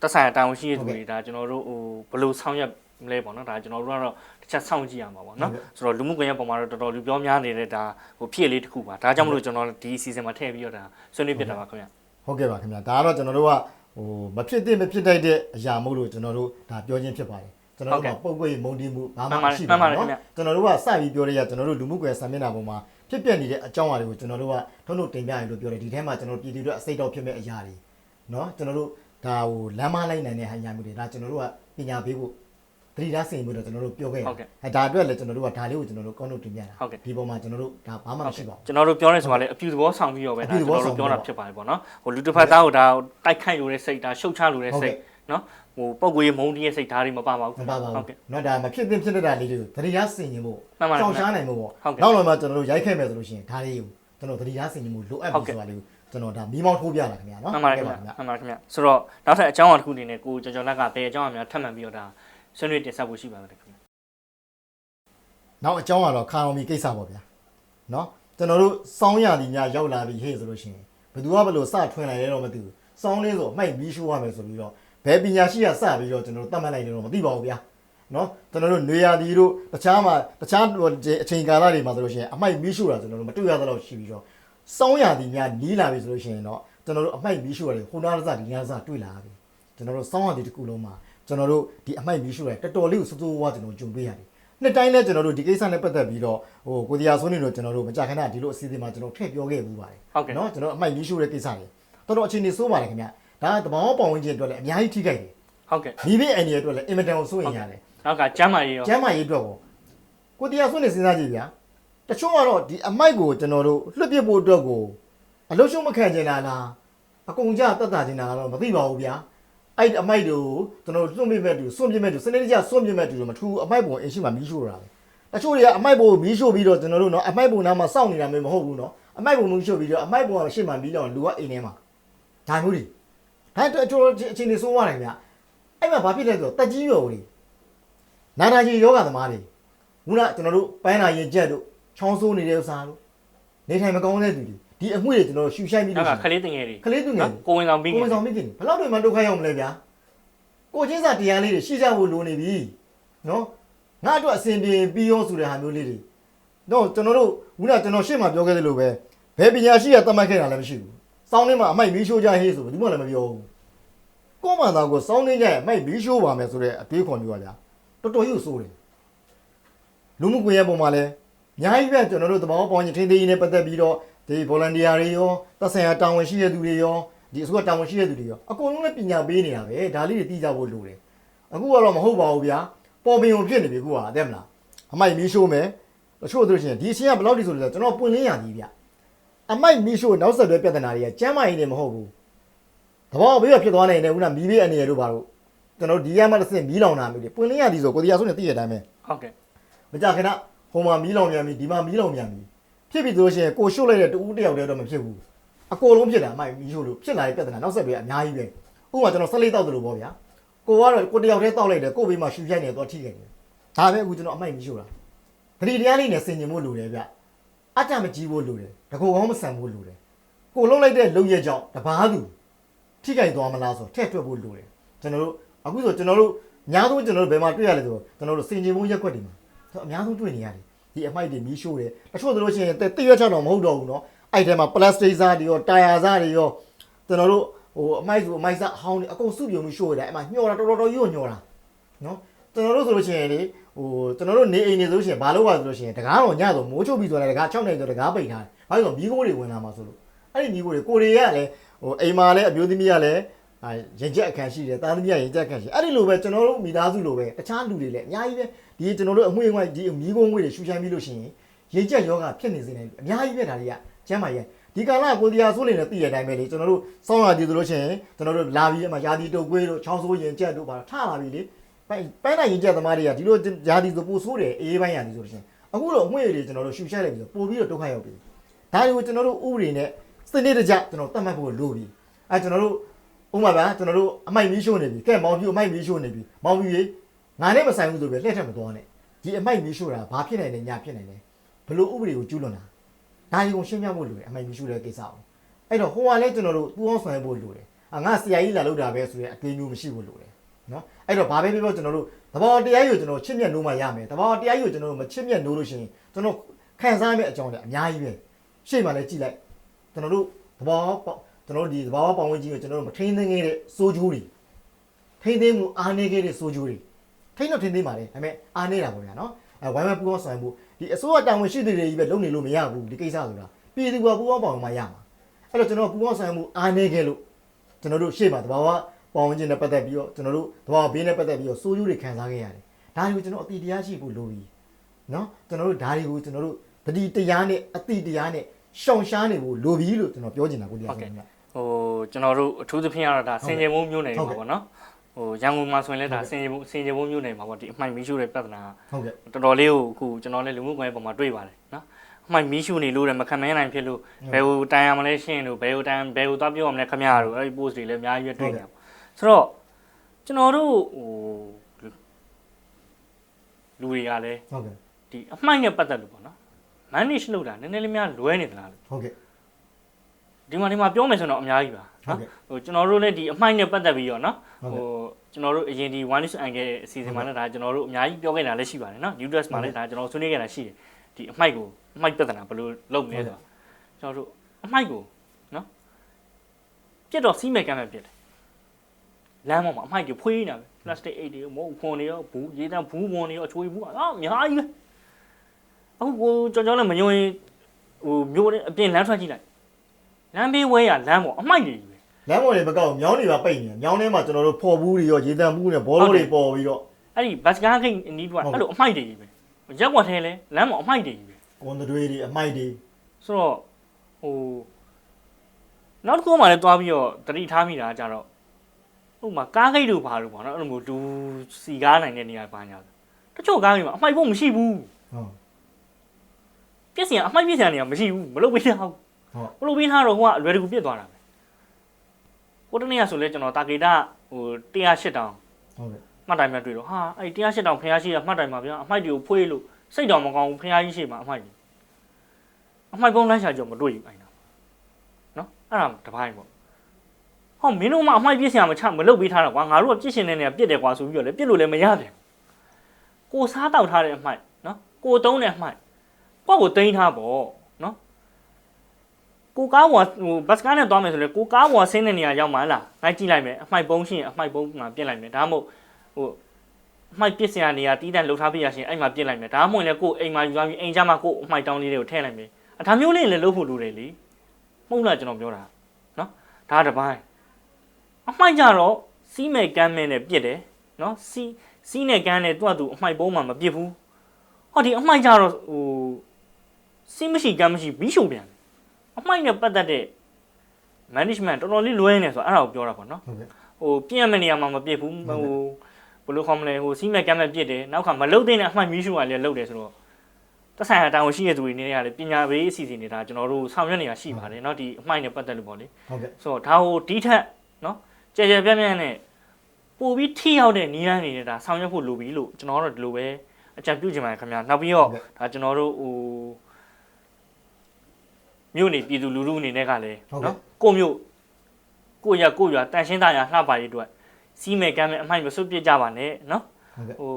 တက်ဆိုင်ရာတာဝန်ရှိတဲ့သူဟုတ်တွေကဲ့ဒါကျွန်တော်တို့ဟိုဘယ်လိုဆောင်ရွက် မလဲပေါ့နော်ဒါကျွန်တော်တို့ကတော့တစ်ချက်စောင့်ကြည့်ရမှာပေါ့နော် ဟုတ်ကဲ့ ဆိုတော့လူမှုကွန်ရက်ပေါ်မှာတော့တော်တော်လူပြောများနေတဲ့ဒါဟိုဖြစ်လေးတစ်ခုပါဒါကြောင့်မလို့ကျွန်တော်ဒီ season မှာထည့်ပြီးတော့ဒါဆွေးနွေးပြတာပါခင်ဗျ ဟုတ်ကဲ့ပါခင်ဗျာဒါကတော့ကျွန်တော်တို့ကဟိုမဖြစ်သင့်မဖြစ်တတ်တဲ့အရာမို့လို့ကျွန်တော်တို့ဒါပြောချင်းဖြစ်ပါတယ်ကျွန်တော်တို့ကပုံကွေမုံတီးမှုဘာမှမရှိ မှ ပါ န်ပါတယ် ဘူး မှန်ပါတယ် เนาะကျွန်တော်တို့ကစပြီးပြောရရကျွန်တော်တို့လူမှုကွယ်ဆံမျက်နှာပေါ်မှာဖြစ်ပျက်နေတဲ့အကြောင်းအရာတွေကိုကျွန်တော်တို့ကထုံးထုံတင်ပြရလို့ပြောတယ်ဒီထဲမှာကျွန်တော်တို့ပြည်သူတွေအစိတ်တော့ဖြစ်မဲ့အရာတွေเนาะကျွန်တော်တို့ဒါဟိုလမ်းမလိုက်နိုင်တဲ့အရာမျိုးတွေဒါကျွန်တော်တို့ကပညာပေးဖို့ သတိထားစင်မှုတော့ကျွန်တော်တို့ပြောခဲ့ရ ဟုတ်ကဲ့ အဲဒါအတွက်လည်းကျွန်တော်တို့ကဒါလေးကိုကျွန်တော်တို့ကောင်းလို့တင်ပြတာ ဟုတ်ကဲ့ ဒီပေါ်မှာကျွန်တော်တို့ဒါဘာမှမရှိပါဘူး ကျွန်တော်တို့ပြောနေဆိုတာလေအပြူသဘောဆောင်ပြီးတော့ပဲ အ ဒါ ပြု ကျွ သ န် ဘော တော် ဆောင် တို့ ပြီး ပြောတာ တော့ ဖြစ်ပါတယ်ပေါ့နော်ဟိုလူတစ်ဖက်သားကိုဒါတိုက်ခိုက်လို့တဲ့စိတ်ဒါရှုတ်ချလို့တဲ့ ဟုတ် စိ ကဲ့ တ်နော်ဟိုပုံကိုယ်ရေးမုန်းတီးရဲ့စိတ်ဓာတ်တွေမပါပါဘူး မပါပါ ဟုတ် ဘူး ကဲ့ เนาะဒါမဖြစ်သင့်ဖြစ်တတ်တာလေးတွေကိုသတိထားစင်ရင်ဖို့ မှန်ပါတယ် ကြောင်ရှားနိုင်ဖို့ပေါ့ ဟုတ်ကဲ့ နောက်တော့မှကျွန်တော်တို့ရိုက်ခဲ့မယ်ဆိုလို့ရှိရင်ဒါလေးကိုကျွန်တော်သတိထားစင်ရင်ဖို့လိုအပ် ဟုတ် ပြီ ကဲ့ ဆိုတာလေးကိုကျွန်တော်ဒါမီးမောင်းထိုးပြတာခင်ဗျာเนาะ မှန်ပါတယ်ခင်ဗျာမှန်ပါတယ်ခင်ဗျာဆိုတော့နောက်ထပ်အကြောင်းအရာတစ်ခုအနေနဲ့ကိုကျော်ကျော်လက်ကဘယ်အကြောင်းအရာများထပ်မံပြီးတော့ဒါ ဆွေးနွေးတင်ဆက်ဖို့ရှိပါမယ်ခင်ဗျာ နောက်အကြောင်းကတော့ခါအောင်မီကိစ္စပေါ့ဗျာเนาะကျွန်တော်တို့စောင်းရသည်များရောက်လာပြီဟေ့ဆိုလို့ရှိရင်ဘယ်သူကဘယ်လိုစထွင်လိုက်လဲတော့မသိဘူးစောင်းလေးဆိုအမိုက်မီးရှိုးရမယ်ဆိုပြီးတော့ဘယ်ပညာရှိရစပြီးတော့ကျွန်တော်တို့တတ်မှတ်လိုက်တယ်တော့မသိပါဘူးဗျာเนาะကျွန်တော်တို့နေရာဒီတို့တခြားမှာတခြားအချိန်ကာလတွေမှာဆိုလို့ရှိရင်အမိုက်မီးရှိုးတာကျွန်တော်တို့မတွေ့ရသလောက်ရှိပြီးတော့စောင်းရသည်များနီးလာပြီဆိုလို့ရှိရင်တော့ကျွန်တော်တို့အမိုက်မီးရှိုးရတယ်ဟိုနားတစ်စဒီနားတစ်စတွေ့လာပြီကျွန်တော်တို့စောင်းရသည်တစ်ခုလုံးမှာ ကျွန်တော်တို့ဒီအမိုက်မီးရှိုးရတယ်တော်တော်လေးကိုစိုးစိုးဝါးဝါးကျွန်တော်ကြုံတွေ့ရတယ် နှစ်တိုင်းလဲကျွန်တော်တို့ဒီကိစ္စနဲ့ပတ်သက်ပြီးတော့ဟိုကိုတရားစိုးနေတော့ကျွန်တော်တို့မကြခဏဒီလိုအစီအစဉ်မှာကျွန်တော်ထည့်ပြောခဲ့မှုပါတယ် ဟုတ်ကဲ့ เนาะကျွန်တော်အမိုက်ကြီးရှိုးတဲ့ကိစ္စတွေတော်တော်အခြေအနေစိုးပါတယ်ခင်ဗျဒါကတဘောပေါဝင်ခြင်းအတွက်လည်းအများကြီးထိခိုက်တယ် ဟုတ်ကဲ့ မိဘအန်ဒီအတွက်လည်းအင်မတန်ကိုစိုးရင်ရတယ် နောက်ကကျမ်းမာရေးရော ကျမ်းမာရေးအတွက်ကိုကိုတရားစိုးနေစဉ်းစားကြည့်ဗျာတချို့ကတော့ဒီအမိုက်ကိုကျွန်တော်တို့လွတ်ပစ်ဖို့အတွက်ကိုအလုံးရှုံးမခံချင်တာလားအကုန်ကြတတ်တာချင်တာလားတော့မသိပါဘူးဗျာ အဲ့အမိုက်တို့ကျွန်တော်လွှင့်ပြမဲ့တူစွန့်ပြမဲ့တူစနေတကျစွန့်ပြမဲ့တူမထူအမိုက်ပုံအင်ရှိမှမီးရှို့တာပဲတချို့တွေကအမိုက်ပုံမီးရှို့ပြီးတော့ကျွန်တော်တို့နော်အမိုက်ပုံနားမှာစောင့်နေတာမျိုးမဟုတ်ဘူးနော်အမိုက်ပုံမီးရှို့ပြီးတော့အမိုက်ပုံကရှေ့မှာမီးလောင်လူကအိမ်ထဲမှာဒါမျိုးတွေဒါတော့ကျွန်တော်အချိန်နေဆိုးရတယ်ဗျအဲ့မှာဘာဖြစ်လဲဆိုတော့တက်ကြီးရွယ်ဦးတွေနာနာကြီးယောဂသမားတွေခုနကျွန်တော်တို့ပိုင်းနာရင်ကြက်တို့ချောင်းဆိုးနေတဲ့ဥစားတို့နေထိုင်မကောင်းတဲ့သူတွေ ဒီအငွေ့တွေကျွန်တော်ရှူရှိုက်ပြီးနောလို့က်ကရှိခရင်လေးတင်ငယ်တွေကလေးသူငယ်နော်ကိုဝင်ဆောင်ပြီးငကိုယ်ယ်ဆောင်မိခင်ဘယ်လောက်တွေမှဒုက္ခရောက်မလဲဗျာကိုချင်းစာတရားလေးတွေရှိကြဖို့လိုနေပြီနော်ငါအတွက်အစဉ်ပြေပြီးရောဆိုတဲ့ဟာမျိုးလေးတွေတော့ကျွန်တော်တို့ခုနကကျွန်တော်ရှေ့မှာပြောခဲ့သလိုပဲဘယ်ပညာရှိရတတ်မှတ်ခဲ့တာလည်းမရှိဘူးစောင်းထဲမှာအမိုက်မီးရှိုးကြဟေးဆိုဘယ်သူမှလည်းမပြောဘူးကို့မှသာကိုစောင်းနေကြရင်အမိုက်မီးရှိုးပါမယ်ဆိုတဲ့အတွေးခေါ်မျိုးပါဗျာတော်တော်ကြီးကိုစိုးတယ်လူမှုကွန်ရက်ပေါ်မှာလည်းအများကြီးပဲကျွန်တော်တို့သဘောပေါင်းချင်းထိန်းသိမ်းရေးနဲ့ပတ်သက်ပြီးတော့ ဒီ volunteer တွေရောသက်ဆိုင်ရာတာဝန်ရှိတဲ့သူတွေရောဒီအစိုးရတာဝန်ရှိတဲ့သူတွေရောအကုန်လုံးလည်းပညာပေးနေတာပဲဒါလေးတွေသိကြဖို့လိုတယ်အခုကတော့မဟုတ်ပါဘူးဗျာပေါ်ပင်ုံဖြစ်နေပြီခုကအသက်မလားအမိုက်မီးရှိုးမယ်တချို့တို့ရှင်ဒီအချင်းကဘယ်လောက်ထိဆိုလို့လဲကျွန်တော်ပွင့်လင်းရသည်ဗျအမိုက်မီးရှိုးနောက်ဆက်တွဲပြဿနာတွေကကျမ်းမာရေးနေမဟုတ်ဘူးသဘောဘေးကဖြစ်သွားနိုင်တယ်ခုနမီးဘေးအနေရလို့ပါတော့ကျွန်တော်ဒီရမှတစ်ဆင့်မီးလောင်တာမျိုးတွေပွင့်လင်းရသည်ဆိုကိုတရားဆုံးနဲ့သိရတဲ့အတိုင်းပဲဟုတ်ကဲ့မကြခင်ဗျဟိုမှာမီးလောင်ပြန်ပြီဒီမှာမီးလောင်ပြန်ပြီ ဖြစ်ပြီဆိုလို့ရှိရင်ကိုရှို့လိုက်တဲ့တူဦးတစ်ယောက်တည်းတော့မဖြစ်ဘူးအကုန်လုံးဖြစ်တာအမိုက်မီးရှို့လို့ဖြစ်လာတဲ့ပြဿနာနောက်ဆက်တွဲအများကြီးပဲဥပမာကျွန်တော်ဆက်လေးတောက်တယ်လို့ပေါ့ဗျာကိုကတော့ကိုတစ်ယောက်တည်းတောက်လိုက်တယ်ကိုဘေးမှာရှူရိုက်နေတော့ထိခဲ့တယ်ဒါပဲအခုကျွန်တော်အမိုက်မီးရှို့တာတတိတရားလေးနဲ့ဆင်ញင်ဖို့လိုတယ်ဗျအတမကြီးဖို့လိုတယ်တကူကောင်းမဆန်ဖို့လိုတယ်ကိုလုံးလိုက်တဲ့လုံရဲ့ကြောင့်တပားသူထိခိုက်သွားမလားဆိုထည့်တွက်ဖို့လိုတယ်ကျွန်တော်တို့အခုဆိုကျွန်တော်တို့ညာဆုံးကျွန်တော်တို့ဘယ်မှာတွေ့ရလဲဆိုတော့ကျွန်တော်တို့ဆင်ញင်ဖို့ရက်ွက်တွေမှာဆိုတော့အများဆုံးတွေ့နေရတယ် ဒီအမိုက်တွေမီးရှို့တယ်တချို့တို့လို့ရှိရင်တရွက်ချတော့မဟုတ်တော့ဘူးเนาะအဲ့ထဲမှာပလတ်စတစ်စားတွေရောတာယာစားတွေရောကျွန်တော်တို့ဟိုအမိုက်ဆိုအမိုက်စားအဟောင်းတွေအကုန်စုပြုံပြီးရှို့ရတယ်အဲ့မှာညှော်တာတော်တော်တော်ကြီးကိုညှော်တာเนาะကျွန်တော်တို့ဆိုလို့ရှိရင်လေဟိုကျွန်တော်တို့နေအိမ်နေဆိုလို့ရှိရင်ဘာလို့ပါဆိုလို့ရှိရင်တကားတော့ညဆိုမိုးချုပ်ပြီးဆိုရင်တကား6နိုင်ဆိုတကားပိတ်ထားတယ်ဘာလို့လဲဆိုတော့မီးခိုးတွေဝင်လာမှာဆိုလို့အဲ့ဒီမီးခိုးတွေကိုတွေကလည်းဟိုအိမ်မှာလည်းအမျိုးသမီးကလည်းအာရင်ကျက်အခန်းရှိတယ်တာသမီးကရင်ကျက်အခန်းရှိအဲ့ဒီလိုပဲကျွန်တော်တို့မိသားစုလိုပဲတခြားလူတွေလည်းအများကြီးပဲ ဒီကျွန်တော်တို့အငွေ့အငွေ့ဒီမီးကုန်းငွေ့တွေရှူချိုင်းပြီးလို့ရှိရင်ရေကျက်ယောဂဖြစ်နေစေတယ်အများကြီးပဲဒါတွေကကျမ်းပါရဲ့ဒီကာလကိုတရားဆိုးနေတယ်သိရတဲ့အတိုင်းပဲလေကျွန်တော်တို့စောင်းရည်ဆိုလို့ရှိရင်ကျွန်တော်တို့လာပြီးအမှယာဒီတုတ်ကွေးတို့ချောင်းဆိုးရင်ကျက်တို့ပါထလာပြီလေပိုင်းပိုင်းနိုင်ရင်ကျက်သမားတွေကဒီလိုယာဒီဆိုပို့ဆိုးတယ်အေးပိုင်းယာဒီဆိုလို့ရှိရင်အခုတော့အငွေ့တွေကျွန်တော်တို့ရှူချိုင်းလိုက်ပြီးတော့ပို့ပြီးတော့ဒုက္ခရောက်ပြီဒါတွေကိုကျွန်တော်တို့ဥပဒေနဲ့စနစ်တကျကျွန်တော်တတ်မှတ်ဖို့လိုပြီအဲကျွန်တော်တို့ဥပမာဗျာကျွန်တော်တို့အမိုက်မီးရှို့နေပြီကဲမောင်ပြူအမိုက်မီးရှို့နေပြီမောင်ပြူရေ ငါနဲ့မဆိုင်ဘူးဆိုပြီးလှည့်ထက်မသွားနဲ့ဒီအမိုက်မီးရှို့တာဘာဖြစ်နိုင်လဲညာဖြစ်နိုင်လဲဘလို့ဥပဒေကိုကျူးလွန်တာဒါကြီးကိုရှင်းပြဖို့လိုတယ်အမိုက်မီးရှို့တဲ့ကိစ္စအောင်အဲ့တော့ဟိုကလည်းကျွန်တော်တို့ပူအောင်ဆောင်ရွက်ဖို့လိုတယ်အာငါဆရာကြီးလာလို့တာပဲဆိုရင်အတွေးမျိုးမရှိဖို့လိုတယ်နော်အဲ့တော့ဘာပဲပြောပြောကျွန်တော်တို့သဘောတရားကြီးကိုကျွန်တော်ချစ်မြတ်နိုးမှရမယ်သဘောတရားကြီးကိုကျွန်တော်တို့မချစ်မြတ်နိုးလို့ရှိရင်ကျွန်တော်ခံစားရမယ့်အကြောင်းတွေအများကြီးပဲရှေ့မှာလည်းကြည့်လိုက်ကျွန်တော်တို့သဘောပေါက်ကျွန်တော်တို့ဒီသဘောပေါက်ဝင်ကြီးကိုကျွန်တော်တို့မထိန်းသိမ်းခဲ့တဲ့စိုးကျိုးတွေထိန်းသိမ်းမှုအားနည်းခဲ့တဲ့စိုးကျိုးတွေ ထိန်းတော့ထိန်းသိမ်းပါလေဒါပေမဲ့အားနေတာပေါ့ဗျာနော်အဲဝိုင်းဝန်းပူအောင်ဆောင်မှုဒီအစိုးရတာဝန်ရှိသူတွေကြီးပဲလုပ်နေလို့မရဘူးဒီကိစ္စဆိုတာပြည်သူကပူအောင်ပေါအောင်မှရမှာအဲ့တော့ကျွန်တော်ပူအောင်ဆောင်မှုအားနေခဲ့လို့ကျွန်တော်တို့ရှေ့မှာတဘာဝပေါဝင်ခြင်းနဲ့ပတ်သက်ပြီးတော့ကျွန်တော်တို့တဘာဝဘေးနဲ့ပတ်သက်ပြီးတော့စိုးကျိုးတွေခံစားခဲ့ရတယ်ဒါတွေကိုကျွန်တော်အတိတရားရှိဖို့လိုပြီနော်ကျွန်တော်တို့ဒါတွေကိုကျွန်တော်တို့တတိတရားနဲ့အတိတရားနဲ့ရှောင်ရှားနေဖို့လိုပြီလို့ကျွန်တော်ပြောချင်တာကိုတရားဆုံးကဟိုကျွန်တော်တို့အထူးသဖြင့်ကတော့ဒါစင်ကြယ်မုံမျိုးနယ်ဟုတ်မှာကဲ့ပေါ့နော် ဟိုရန်ကုန်မှာဆိုရင်လည်းဒါဟုတ်ကဲ့စင်ကြယ်မုံစင်ကြယ်မုံမျိုးနယ်မှာပေါ့ဒီအမှိုက်မီးရှို့တဲ့ပြဿနာဟုတ်ကဲ့တော်တော်လေးကိုအခုကျွန်တော်လည်းလူမှုကွန်ရက်ပေါ်မှာတွေ့ပါတယ်နော်အမှိုက်မီးရှို့နေလို့လည်းမခံမရနိုင်ဖြစ်လို့ဘယ်ဟိုတန်ရမလဲရှင်းလို့ဘယ်ဟိုတန်ဘယ်ဟိုသွားပြောရမလဲခမရတို့အဲ့ဒီ post တွေလည်းအများကြီးပဲတွေ့နေတယ်ဆိုတော့ကျွန်တော်တို့ဟိုလူတွေကလည်းဟုတ်ကဲ့ဒီအမှိုက်နဲ့ပတ်သက်လို့ပေါ့နော် manage လုပ်တာနည်းနည်းလေးများလွဲနေသလားလို့ဟုတ်ကဲ့ ဒီမှာဒီမှာပြောမယ်ဆိုတော့အများကြီးပါဟုတ်နော်ကဲ့ဟိုကျွန်တော်တို့လည်းဒီအမှိုက်နဲ့ပတ်သက်ပြီးတော့နော်ဟုတ်ကဲ့ဟိုကျွန်တော်တို့အရင်ဒီ one is angle အစီအစဉ်မှာလည်းဒါကျွန်တော်တို့အများကြီးပြောခဲ့တာလည်းရှိပါတယ်နော် new dress မှာလည်းဒါကျွန်တော်ဆွေးနွေးခဲ့တာရှိတယ်ဒီအမှိုက်ကိုအမှိုက်ပြဿနာဘယ်လိုလုပ်မလဲဆိုတော့ကျွန်တော်တို့အမှိုက်ကိုနော်ပြစ်တော့စီးမဲ့ကမ်းမဲ့ပြစ်တယ်လမ်းပေါ်မှာအမှိုက်တွေဖွေးနေတာပဲ plastic အိတ်တွေမဟုတ်ဖွန်တွေရောဘူးရေးတန်းဘူးပွန်တွေရောအချွေးဘူးအာအများကြီးပဲအခုကိုကြောင်ကြောင်လည်းမယုံရင်ဟိုမျိုးနဲ့အပြင်လမ်းထွက်ကြည့်လိုက် လမ်းဘေးဝဲရလမ်းပေါ်အမှိုက်တွေကြီးပဲလမ်းပေါ်တွေမကောက်ဘူးမြောင်းတွေပါပိတ်နေတယ်မြောင်းထဲမှာကျွန်တော်တို့ဖော်ဘူးတွေရောရေတံဘူးတွေဘောလုံးတွေပေါ်ပြီးတော့အဲ့ဒီဘတ်စကားကိတ်အနီးကဟုတ်ကဲ့အဲ့လိုအမှိုက်တွေကြီးပဲရက်ွက်ထဲလဲလမ်းပေါ်အမှိုက်တွေကြီးပဲကွန်တွေတွေအမိုက်တွေဆိုတော့ဟိုနောက်တစ်ခုမှလည်းတွားပြီးတော့တတိထားမိတာကကြတော့ဟိုမှာကားဂိတ်တို့ဘာလို့ပေါ့နော်အဲ့လိုမျိုးလူစီကားနိုင်တဲ့နေရာပါညာတချို့ကားတွေမှာအမှိုက်ဖို့မရှိဘူးဟုတ်ပြက်စင်အမှိုက်ပြက်စင်နေရာမရှိဘူးမလုပ်ပေးထားဘူးဟု တ်မလုပ်ပေးထားတော့ဟိုကအလွယ်တကူပြက်သွားတာပဲဟိုတနေ့ကဆိုလဲကျွန်တော်တာကေတာဟို108တောင်ဟုတ်ကဲ့မှတ်တိုင်မှတွေ့တော့ဟာအဲ့ဒီ108တောင်ဖះရှိတာမှတ်တိုင်မှာဗျာအမှိုက်တွေကိုဖွေးလို့စိတ်တော်မကောင်းဘူးဖះကြီးရှိမှာအမှိုက်ကြီးအမှိုက်ပုံးလမ်းရှာကြောမတွေ့ဘူးအဲ့ဒါအဲ့ဒါတစ်ပိုင်းပေါ့ဟောမင်းတို့မှအမိုက်ပြစ်စရာမချမလုပ်ပေးထားတာကွာငါတို့ကပြစ်ရှင်တဲ့နေရာပြစ်တယ်ကွာဆိုပြီးတော့လေပြစ်လို့လည်းမရပြန်ကိုစားတောက်ထားတဲ့အမိုက်နော်ကိုတုံးတဲ့အမိုက်ကိုယ့်ကိုတိန်းထားပေါ့နော် ကိုကားပေါ်ဟိုဘတ်စကားနဲ့သွားမယ်ဆိုလေကိုကားပေါ်ဆင်းတဲ့နေရာရောက်မှလားငါကြည့်လိုက်မယ်အမိုက်ပုံးရှိရင်အမိုက်ပုံးမှာပြစ်လိုက်မယ်ဒါမှမဟုတ်ဟိုအမိုက်ပြစ်စရာနေရာတီးတန့်လှုပ်ထားပြရရှင်အဲ့မှာပြစ်လိုက်မယ်ဒါမှမဟုတ်လေကိုအိမ်မှာယူသွားပြီးအိမ်ချမှာကိုအမိုက်တောင်းလေးတွေကိုထည့်လိုက်မယ်အဒါမျိုးလေးလည်းလုပ်ဖို့လိုတယ်လေမဟုတ်လားကျွန်တော်ပြောတာနော်ဒါတစ်ပိုင်းအမိုက်ကြတော့စီးမဲ့ကမ်းမဲ့နဲ့ပြစ်တယ်နော်စီးစီးနဲ့ကမ်းနဲ့သူ့အတူအမိုက်ပုံးမှာမပြစ်ဘူးဟောဒီအမိုက်ကြတော့ဟိုစီးမရှိကမ်းမရှိဘီးရှုံပြန်တယ် အမိုက်နဲ့ပတ်သက်တဲ့ management တော်တော်လေးလွဲနေဆိုတော့အဲ့ဒါကိုပြောတာပေါ့နော် ဟုတ်ကဲ့ ဟိုပြည့်ရမယ့်နေရာမှာမပြည့်ဘူးဟိုဘယ်လိုခေါ်မလဲဟိုစီးမဲ့ကမ်းမဲ့ပြည့်တယ်နောက်ခါမလုတ်တဲ့အမှိုက်မီးရှို့ကလည်းလုတ်တယ်ဆိုတော့သက်ဆိုင်ရာတာဝန်ရှိတဲ့သူတွေနေရာလေပညာပေးအစီအစဉ်နေတာကျွန်တော်တို့ဆောင်ရွက်နေတာရှိပါတယ်เนาะဒီအမှိုက်နဲ့ပတ်သက်လို့ပေါ့လေ ဟုတ်ကဲ့ ဆိုတော့ဒါဟိုဒီထက်เนาะကြဲကြဲပြန့်ပြန့်နဲ့ပို့ပြီးထိရောက်တဲ့နီးလန်းနေတဲ့ဒါဆောင်ရွက်ဖို့လိုပြီလို့ကျွန်တော်တို့ဒီလိုပဲအကြံပြုချင်ပါတယ်ခင်ဗျာနောက်ပြီးတော့ဒါကျွန်တော်တို့ဟို မြို့နေပြည်သူလူထုအနေနဲ့ကလည်းနော်ကိုမြို့ကိုရကိုရတန်ရှင်းသားရလှပါရေးအတွက်စီးမဲ့ကမ်းမဲ့အမိုက်မစွတ်ပစ်ကြပါနဲ့နော်ဟို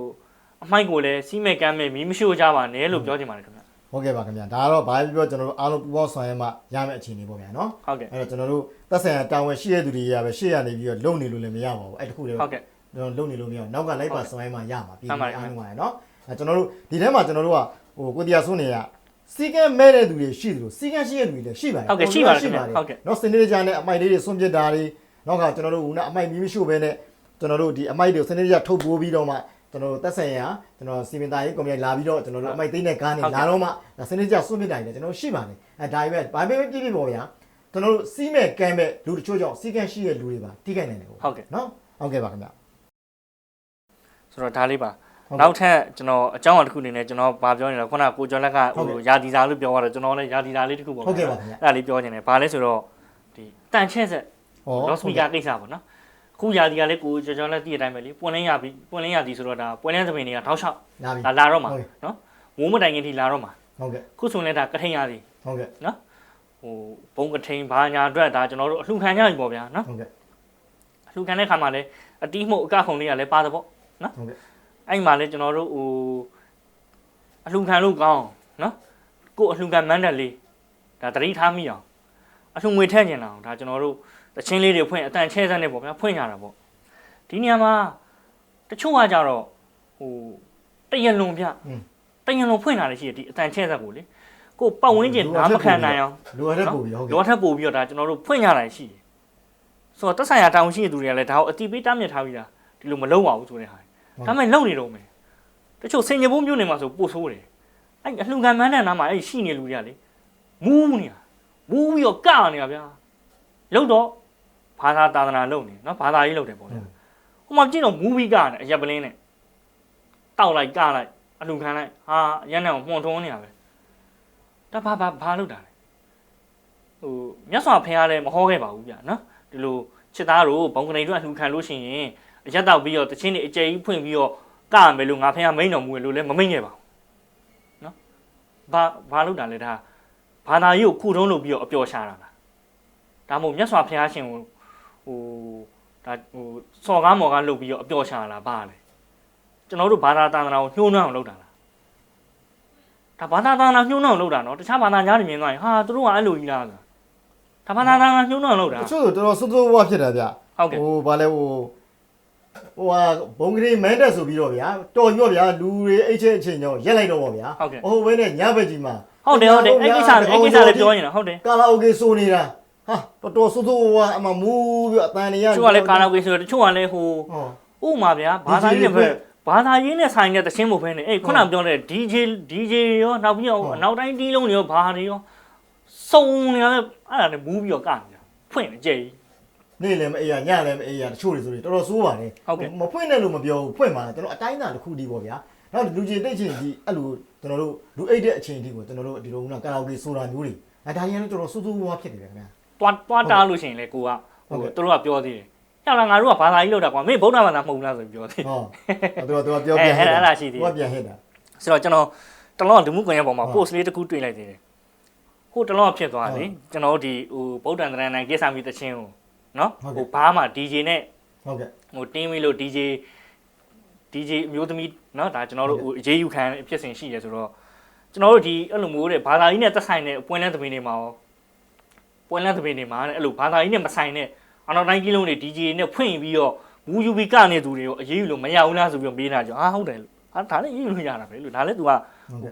အမိုက်ကိုလည်းစီးမဲ့ကမ်းမဲ့မီးမရှို့ကြပါနဲ့လို့ပြောချင်ပါတယ်ခင်ဗျဟုတ်ကဲ့ပါခင်ဗျာဒါကတော့ဘာပြောပြောကျွန်တော်တို့အားလုံးပူပေါင်းဆောင်ရွက်မှရမယ့်အခြေအနေပေါ့ဗျာနော်ဟုတ်ကဲ့အဲ့တော့ကျွန်တော်တို့သက်ဆိုင်ရာတာဝန်ရှိတဲ့သူတွေရပဲရှေ့ရနေပြီးတော့လုံနေလို့လည်းမရပါဘူးအဲ့တခုလည်းဟုတ်ကဲ့ကျွန်တော်လုံနေလို့မရဘူးနောက်ကလိုက်ပါဆောင်ရွက်မှရမှာပြည်အားလုံးပါရနော်အဲ့ကျွန်တော်တို့ဒီထဲမှာကျွန်တော်တို့ကဟိုကိုတရားစိုးနေရ စီကံမဲ့တဲ့သူတွေရှိသလိုစီကံရှိတဲ့သူတွေလည်းရှိပါတယ်ဟုတ်ကဲ့ရှိပါတယ်ခင်ဗျဟုတ်ကဲ့နော်စနေကြနဲ့အမိုက်လေးတွေဆွန့်ပစ်တာတွေနောက်ကကျွန်တော်တို့ကအမိုက်မီးမရှို့ပဲနဲ့ကျွန်တော်တို့ဒီအမိုက်တွေစနေကြထုတ်ပိုးပြီးတော့မှကျွန်တော်တို့တက်ဆိုင်ရာကျွန်တော်စီမံသားရေးကွန်မြူလာပြီးတော့ကျွန်တော်တို့အမိုက်သိမ်းတဲ့ကားနေလာတော့မှဒါစနေကြဆွန့်ပစ်တာတွေလည်းကျွန်တော်ရှိပါတယ်အဲဒါပေမဲ့ဘာပဲပြည့်ပြည့်ပေါ့ဗျာကျွန်တော်တို့စီးမဲ့ကမ်းမဲ့လူတချို့ကြောင့်စီကံရှိတဲ့လူတွေပါတိကျနိုင်တယ်ပေါ့ဟုတ်ကဲ့နော်ဟုတ်ကဲ့ပါခင်ဗျဆိုတော့ဒါလေးပါဟုတ်ကဲ့ နောက်ထပ်ကျွန်တော်အကြောင်းအရာတစ်ခုအနေနဲ့ကျွန်တော်ဗာပြောနေတော့ခုနကကိုကျော်လက်ကဟုတ်ကဲ့ဟိုရာဒီစာလို့ပြောရတယ်ကျွန်တော်လည်းရာဒီစာလေးတစ်ခုပေါ့ဟုတ်ကဲ့ပါခင်ဗျအဲ့ဒါလေးပြောနေတယ်ဘာလဲဆိုတော့ဒီတန်ချက်ဆက်ဟောလော့စပီကာကိစ္စပေါ့နော်အခုရာဒီကလည်းကိုကျော်ကျော်လက်တည့်တဲ့အတိုင်းပဲလေပွင့်လင်းရပြီပွင့်လင်းရသည်ဆိုတော့ဒါပွင့်လင်းသပင်တွေကထောက်လျှောက်လာပြီလာလာတော့မှာဟုတ်ကဲ့နော်မိုးမတိုင်ခင်ထိလာတော့မှာဟုတ်ကဲ့ခုဆိုရင်လည်းဒါကထိန်ရသည်ဟုတ်ကဲ့ဟိုဘုံကထိန်ဘာညာအတွက်ဒါကျွန်တော်တို့အလှခံကြပြီပေါ့ဗျာနော်ဟုတ်ကဲ့အလှခံတဲ့ခါမှာလည်းအတီးမှုတ်အကခုံလေးကလည်းပါသပေါ့နော်ဟုတ်ကဲ့ အဲ့မှာလည်းကျွန်တော်တို့ဟိုအလှခံလို့ကောင်းနော်ကို့အလှခံမန်းတက်လေးဒါတတိထားမိအောင်အလှငွေထည့်ကျင်လာအောင်ဒါကျွန်တော်တို့တချင်းလေးတွေဖွင့်အတန်ချဲစမ်းနေပေါ့ဗျာဖွင့်ရတာပေါ့ဒီနေရာမှာတချို့ကကြတော့ဟိုတရလွန်ဗျတရလွန်ဖွင့်လာတယ်ရှိတယ်ဒီအတန်ချဲစက်ကိုလေကို့ပတ်ဝန်းကျင်ဓာမခံနိုင်အောင်လိုအပ်တဲ့ပုံပြီဟုတ်ကဲ့လောထက်ပို့ပြီးတော့ဒါကျွန်တော်တို့ဖွင့်ရတာရှိတယ်ဆိုတော့တက်ဆိုင်ရာတောင်းရှိတဲ့သူတွေကလည်းဒါကိုအတိပေးတားမြစ်ထားပြီးတာဒီလိုမလုပ်ပါဘူးဆိုတဲ့ဟာ ဒါပေမဲ့လုပ်နေတော့မယ်တချို့စင်ကြဘုံမျိုးနေမှာဆိုပို့ဆိုးတယ်အဲ့အလှခံမန်းတဲ့နားမှာအဲ့ရှိနေလူတွေကလေမူးနေတာမူးပြီးတော့ကနေတာဗျာလုပ်တော့ဘာသာသာသနာလုပ်နေနော်ဘာသာရေးလုပ်တယ်ပေါ့လေဟိုမှာကြည့်တော့မူးပြီးကနေအရက်ပလင်းနဲ့တောက်လိုက်ကလိုက်အလှခံလိုက်ဟာရန်နဲ့ကိုမှုန်ထုံးနေတာပဲဒါဘာဘာဘာလုပ်တာလဲဟိုမြတ်စွာဘုရားလည်းမဟောခဲ့ပါဘူးဗျာနော်ဒီလိုချစ်သားတို့ဘုံကနေတို့အလှခံလို့ရှိရင်အ ရက်တော့ပြီးတော့တချင်းတွေအကျယ်ကြီးဖွင့်ပြီးတော့ကရမယ်လို့ငါဖះမိန်တော်မူတယ်လို့လည်းမမိန်ခဲ့ပါဘူးနော်ဘာဘာလို့တာလဲဒါဘာသာရေးကိုခုထုံးလုပ်ပြီးတော့အပျော်ရှာတာလားဒါမှမဟုတ်မြတ်စွာဘုရားရှင်ကိုဟိုဒါဟိုစော်ကားမော်ကားလုပ်ပြီးတော့အပျော်ရှာတာဘာလဲကျွန်တော်တို့ဘာသာသာသနာကိုညှိုးနှောင်းအောင်လုပ်တာလားဒါဘာသာသာသနာညှိုးနှောင်းအောင်လုပ်တာနော်တခြားဘာသာကြားတွေမြင်သွားရင်ဟာသူတို့ကအဲ့လိုကြီးလားဆိုတာဒါမှသာသာညှိုးနှောင်းလို့တာတချို့ဆိုတော်တော်စိုးစိုးဝါးဖြစ်တာဗျဟုတ်ကဲ့ဟိုဘာလဲဟို ဟိုဟာဘုံကလေးမန်းတက်ဆိုပြီးတော့ဗျာတော်ရော့ဗျာလူတွေအိတ်ချက်အချိန်ကြောင့်ရက်လိုက်တော့ဗောဗျာဟုတ်ကဲ့ ဟိုဘဲနဲ့ညဘက်ကြီးမှာဟုတ်တယ်ဟုတ်တယ်အဲ့ကိစ္စအဲ့ကိစ္စလည်းပြောနေတာဟုတ်တယ်ကာလာအိုကေဆိုနေတာဟာတော်တော်စိုးစိုးဝါးအမမူးပြီးအတန်နေရတချို့ကလည်းကာလာဝေဆိုတော့တချို့ကလည်းဟိုဟောဥမာဗျာဘာသာရေးနဲ့ပဲဘာသာရေးနဲ့ဆိုင်တဲ့တခြင်းမဟုတ်ဘဲနဲ့အေးခုနပြောတဲ့ DJ DJ ရောနောက်ပြီးတော့နောက်တိုင်းတီးလုံးတွေရောဘာတွေရောစုံနေရတဲ့အဲ့ဒါနဲ့မူးပြီးတော့ကနေတာဖွင့်အကျယ်ကြီး နေ့လည်းမအေးရညလည်းမအေးရတချို့တွေဆိုရင်တော်တော်ဆိုးပါတယ်ဟုတ်ကဲ့မဖွင့်နဲ့လို့မပြောဘူးဖွင့်ပါလားကျွန်တော်အတိုင်းအတာတစ်ခုတည်းပေါ့ဗျာနောက်လူကြီးတိတ်ချင်းကြီးအဲ့လိုကျွန်တော်တို့လူအိတ်တဲ့အချိန်တည်းကိုကျွန်တော်တို့ဒီလိုကကာလာအိုကေဆိုတာမျိုးတွေအဲဒါရင်လည်းတော်တော်စိုးစိုးဝါးဖြစ်နေတယ်ခင်ဗျာတွားတွားတားလို့ရှိရင်လေကိုကဟုတ်ဟိုကဲ့သူတို့ကပြောသေးတယ်ကြောက်လာငါတို့ကဘာသာရေးလောက်တာကွာမင်းဗုဒ္ဓဘာသာမဟုတ်ဘူးလားဆိုပြီးပြောသေးတယ်ဟောသူကသူကပြောအဲပြန်အဲ့ဒါအဲ့ဒါရှိသေးတယ်သူကပြန်ဟစ်တာဆိုတော့ကျွန်တော်တလောကလူမှုကွန်ရက်ပေါ်မှာဟုတ် post လေးတစ်ခုတွေ့လိုက်သေးတယ်ဟဟိုတလောကဖြစ်သွားတယ်ကျွန်တော်တို့ဒီဟိုဗုဒ္ဓံတရဏံကိစ္စမီတချင်းကို နော်ဟိုဘားမှာ DJ နဲ့ဟုတ်ကဲ့ဟိုတင်းပြီးလို့ DJ DJ အမျိုးသမီးနော်ဒါကျွန်တော်တို့ဟိုအေးယူခံအဖြစ်စဉ်ရှိတယ်ဆိုတော့ကျွန်တော်တို့ဒီအဲ့လိုမျိုးတဲ့ဘာသာကြီးနဲ့သက်ဆိုင်တဲ့ပွင့်လန်းသမီးတွေမှာရောပွင့်လန်းသမီးတွေမှာတဲ့အဲ့လိုဘာသာကြီးနဲ့မဆိုင်တဲ့အနောက်တိုင်းကီးလုံးတွေ DJ နဲ့ဖွင့်ပြီးတော့မူယူဘီကနေသူတွေရောအေးယူလို့မရဘူးလားဆိုပြီးတော့မေးတာကြောင့်ဟာဟုတ်တယ်လို့အာဒါလည်းအေးယူလို့ရတာပဲလို့ဒါလည်း तू က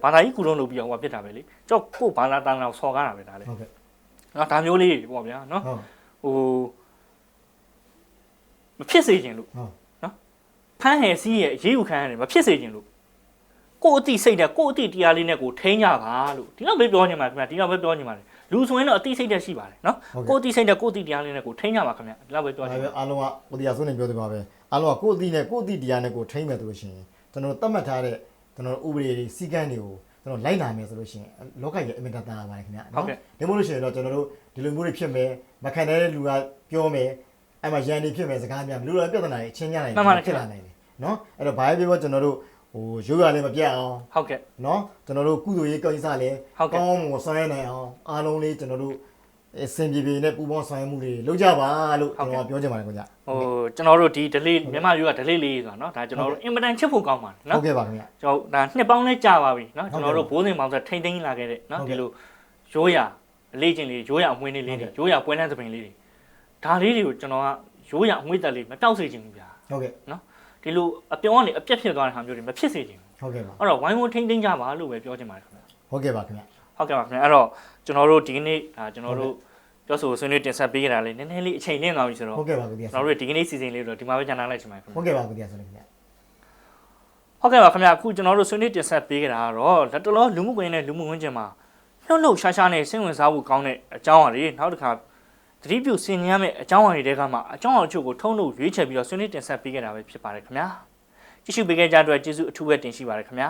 ဘာသာကြီးကုလုံးလုပ်ပြီးတော့ဟိုဖြစ်တာပဲလေကြောက်ကို့ဘာသာတန်တော်ဆော်ကားတာပဲဒါလည်းဟုတ်ကဲ့နော်ဒါမျိုးလေးပေါ့ဗျာနော်ဟို မဖြစ်စေခြင်းလို့ဟုတ်နော်ဖမ်းဟယ်စီးရဲ့ရေးယူခံရတယ်မဖြစ်စေခြင်းလို့ကိုယ့်အတိစိတ်နဲ့ကိုယ့်အတိတရားလေးနဲ့ကိုထိန်းကြပါလို့ဒီတော့ပဲပြောနေမှာခင်ဗျာဒီတော့ပဲပြောနေမှာလေလူဆိုရင်တော့အတိစိတ်တက်ရှိပါတယ်နော်ကိုယ့်အတိစိတ်နဲ့ကိုယ့်အတိတရားလေးနဲ့ကိုထိန်းကြပါခင်ဗျာဒီတော့ပဲပြောဒါနေပဲမှာအားလုံးကကိုတရားဆုံးနေပြောတယ်ပါပဲအားလုံးကကိုယ့်အသီးနဲ့ကိုယ့်အသီးတရားနဲ့ကိုယ်ထိမ့်မယ်ဆိုလို့ရှိရင်ကျွန်တော်တို့သတ်မှတ်ထားတဲ့ကျွန်တော်တို့ဥပဒေတွေစီကံတွေကိုကျွန်တော်လိုက်နာမယ်ဆိုလို့ရှိရင်လောကကြီးအင်မတန်တာပါတယ်ခင်ဗျာနော်ဒီမို့လို့ရှိရင်တော့ကျွန်တော်တို့ဒီလိုမျိုးတွေဖြစ်မယ်မခံတဲ့လူကပြောမယ် အဲ့မှာရန်နေဖြစ်မယ်စကားများလူတော်ပြဿနာတွေအချင်းများနိုင်ဖြစ်လာနိုင်တယ်နော်အဲ့တော့ဘာပဲပြောကျွန်တော်တို့ဟိုရိုးရလည်းမပြတ်အောင် ဟုတ်ကဲ့ နော်ကျွန်တော်တို့ကုသိုလ်ရေးကိစ္စလည်း ဟုတ်ကဲ့ ကောင်းမွန်ဆောင်ရနိုင်အောင်အားလုံးလေးကျွန်တော်တို့အစင်ပြေပြေနဲ့ပူပေါင်းဆောင်ရွက်မှုတွေလုပ်ကြပါလို့ကျွန်တော်ပြောချင်ပါတယ်ခင်ဗျာ ဟိုကျွန်တော်တို့ဒီ delay မြန်မာယူက delay လေးဆိုတာနော်ဒါကျွန်တော်တို့အင်မတန်ချစ်ဖို့ကောင်းပါတယ် ဟု နော် တ်ကဲ့ပါခင်ဗျာ ကျွန်တော်ဒါနှစ်ပေါင်းလဲကြာပါပြီเนาะ ဟုတ် ကျွန် ကဲ့ တော်တို့ဘိုးစင်ပေါင်းဆိုထိမ့်သိမ်းလာခဲ့တဲ့เนาะ ဟုတ်ကဲ့ ဒီလိုရိုးရာအလေးချင်းလေးရိုးရာအမွှေးလေးလေး ဟုတ် တွေ ကဲ့ ရိုးရာပွဲလန်းသပင်လေးတွေ ဒါလေးတွေကိုကျွန်တော်ကရိုးရာအမွှေးတက်လေးမပြောက်စေချင်ဘူးဗျာဟုတ်ကဲ့ဒီလိုအပြောင်းကနေအပြက်ဖြစ်သွားတဲ့ဟာမျိုးတွေမဖြစ်စေချင်ဘူးဟုတ်ကဲ့ပါအဲ့တော့ဝိုင်းဝန်းထိမ့်သိမ်းကြပါလို့ပဲပြောချင်ပါတယ်ခင်ဗျာဟုတ်ကဲ့ပါခင်ဗျာဟုတ်ကဲ့ပါခင်ဗျာအဲ့တော့ကျွန်တော်တို့ဒီကနေ့ဒါကျွန်တော်တို့ပြောဆိုဆွေးနွေးတင်ဆက်ပေးကြတာလေးနည်းနည်းလေးအချိန်လင့်သွားပြီဆိုတော့ဟုတ်ကဲ့ပါခင်ဗျာကျွန်တော်တို့ဒီကနေ့စီစဉ်လေးတော့ဒီမှာပဲညှနာလိုက်ချင်ပါတယ်ခင်ဗျာဟုတ်ကဲ့ပါခင်ဗျာဆိုလို့ခင်ဗျာဟုတ်ကဲ့ပါခင်ဗျာအခုကျွန်တော်တို့ဆွေးနွေးတင်ဆက်ပေးကြတာကတော့လက်တလောလူမှုကွန်ရက်နဲ့လူမှုဝန်းကျင်မှာလှုပ်လှုပ်ရှားရှားနဲ့စိတ်ဝင်စားဖို့ကောင်းတဲ့အကြောင်းအရာတွေနောက်တစ်ခါ သတိပြုဆင်ញရမယ့်အကြောင်းအရာတွေကမှအကြောင်းအရာချို့ကိုထုံးလို့ရွေးချယ်ပြီးတော့ဆွေးနွေးတင်ဆက်ပေးကြတာပဲဖြစ်ပါတယ်ခင်ဗျာကြည့်ရှုပေးကြတဲ့အတွက်ကျေးဇူးအထူးပဲတင်ရှိပါတယ်ခင်ဗျာ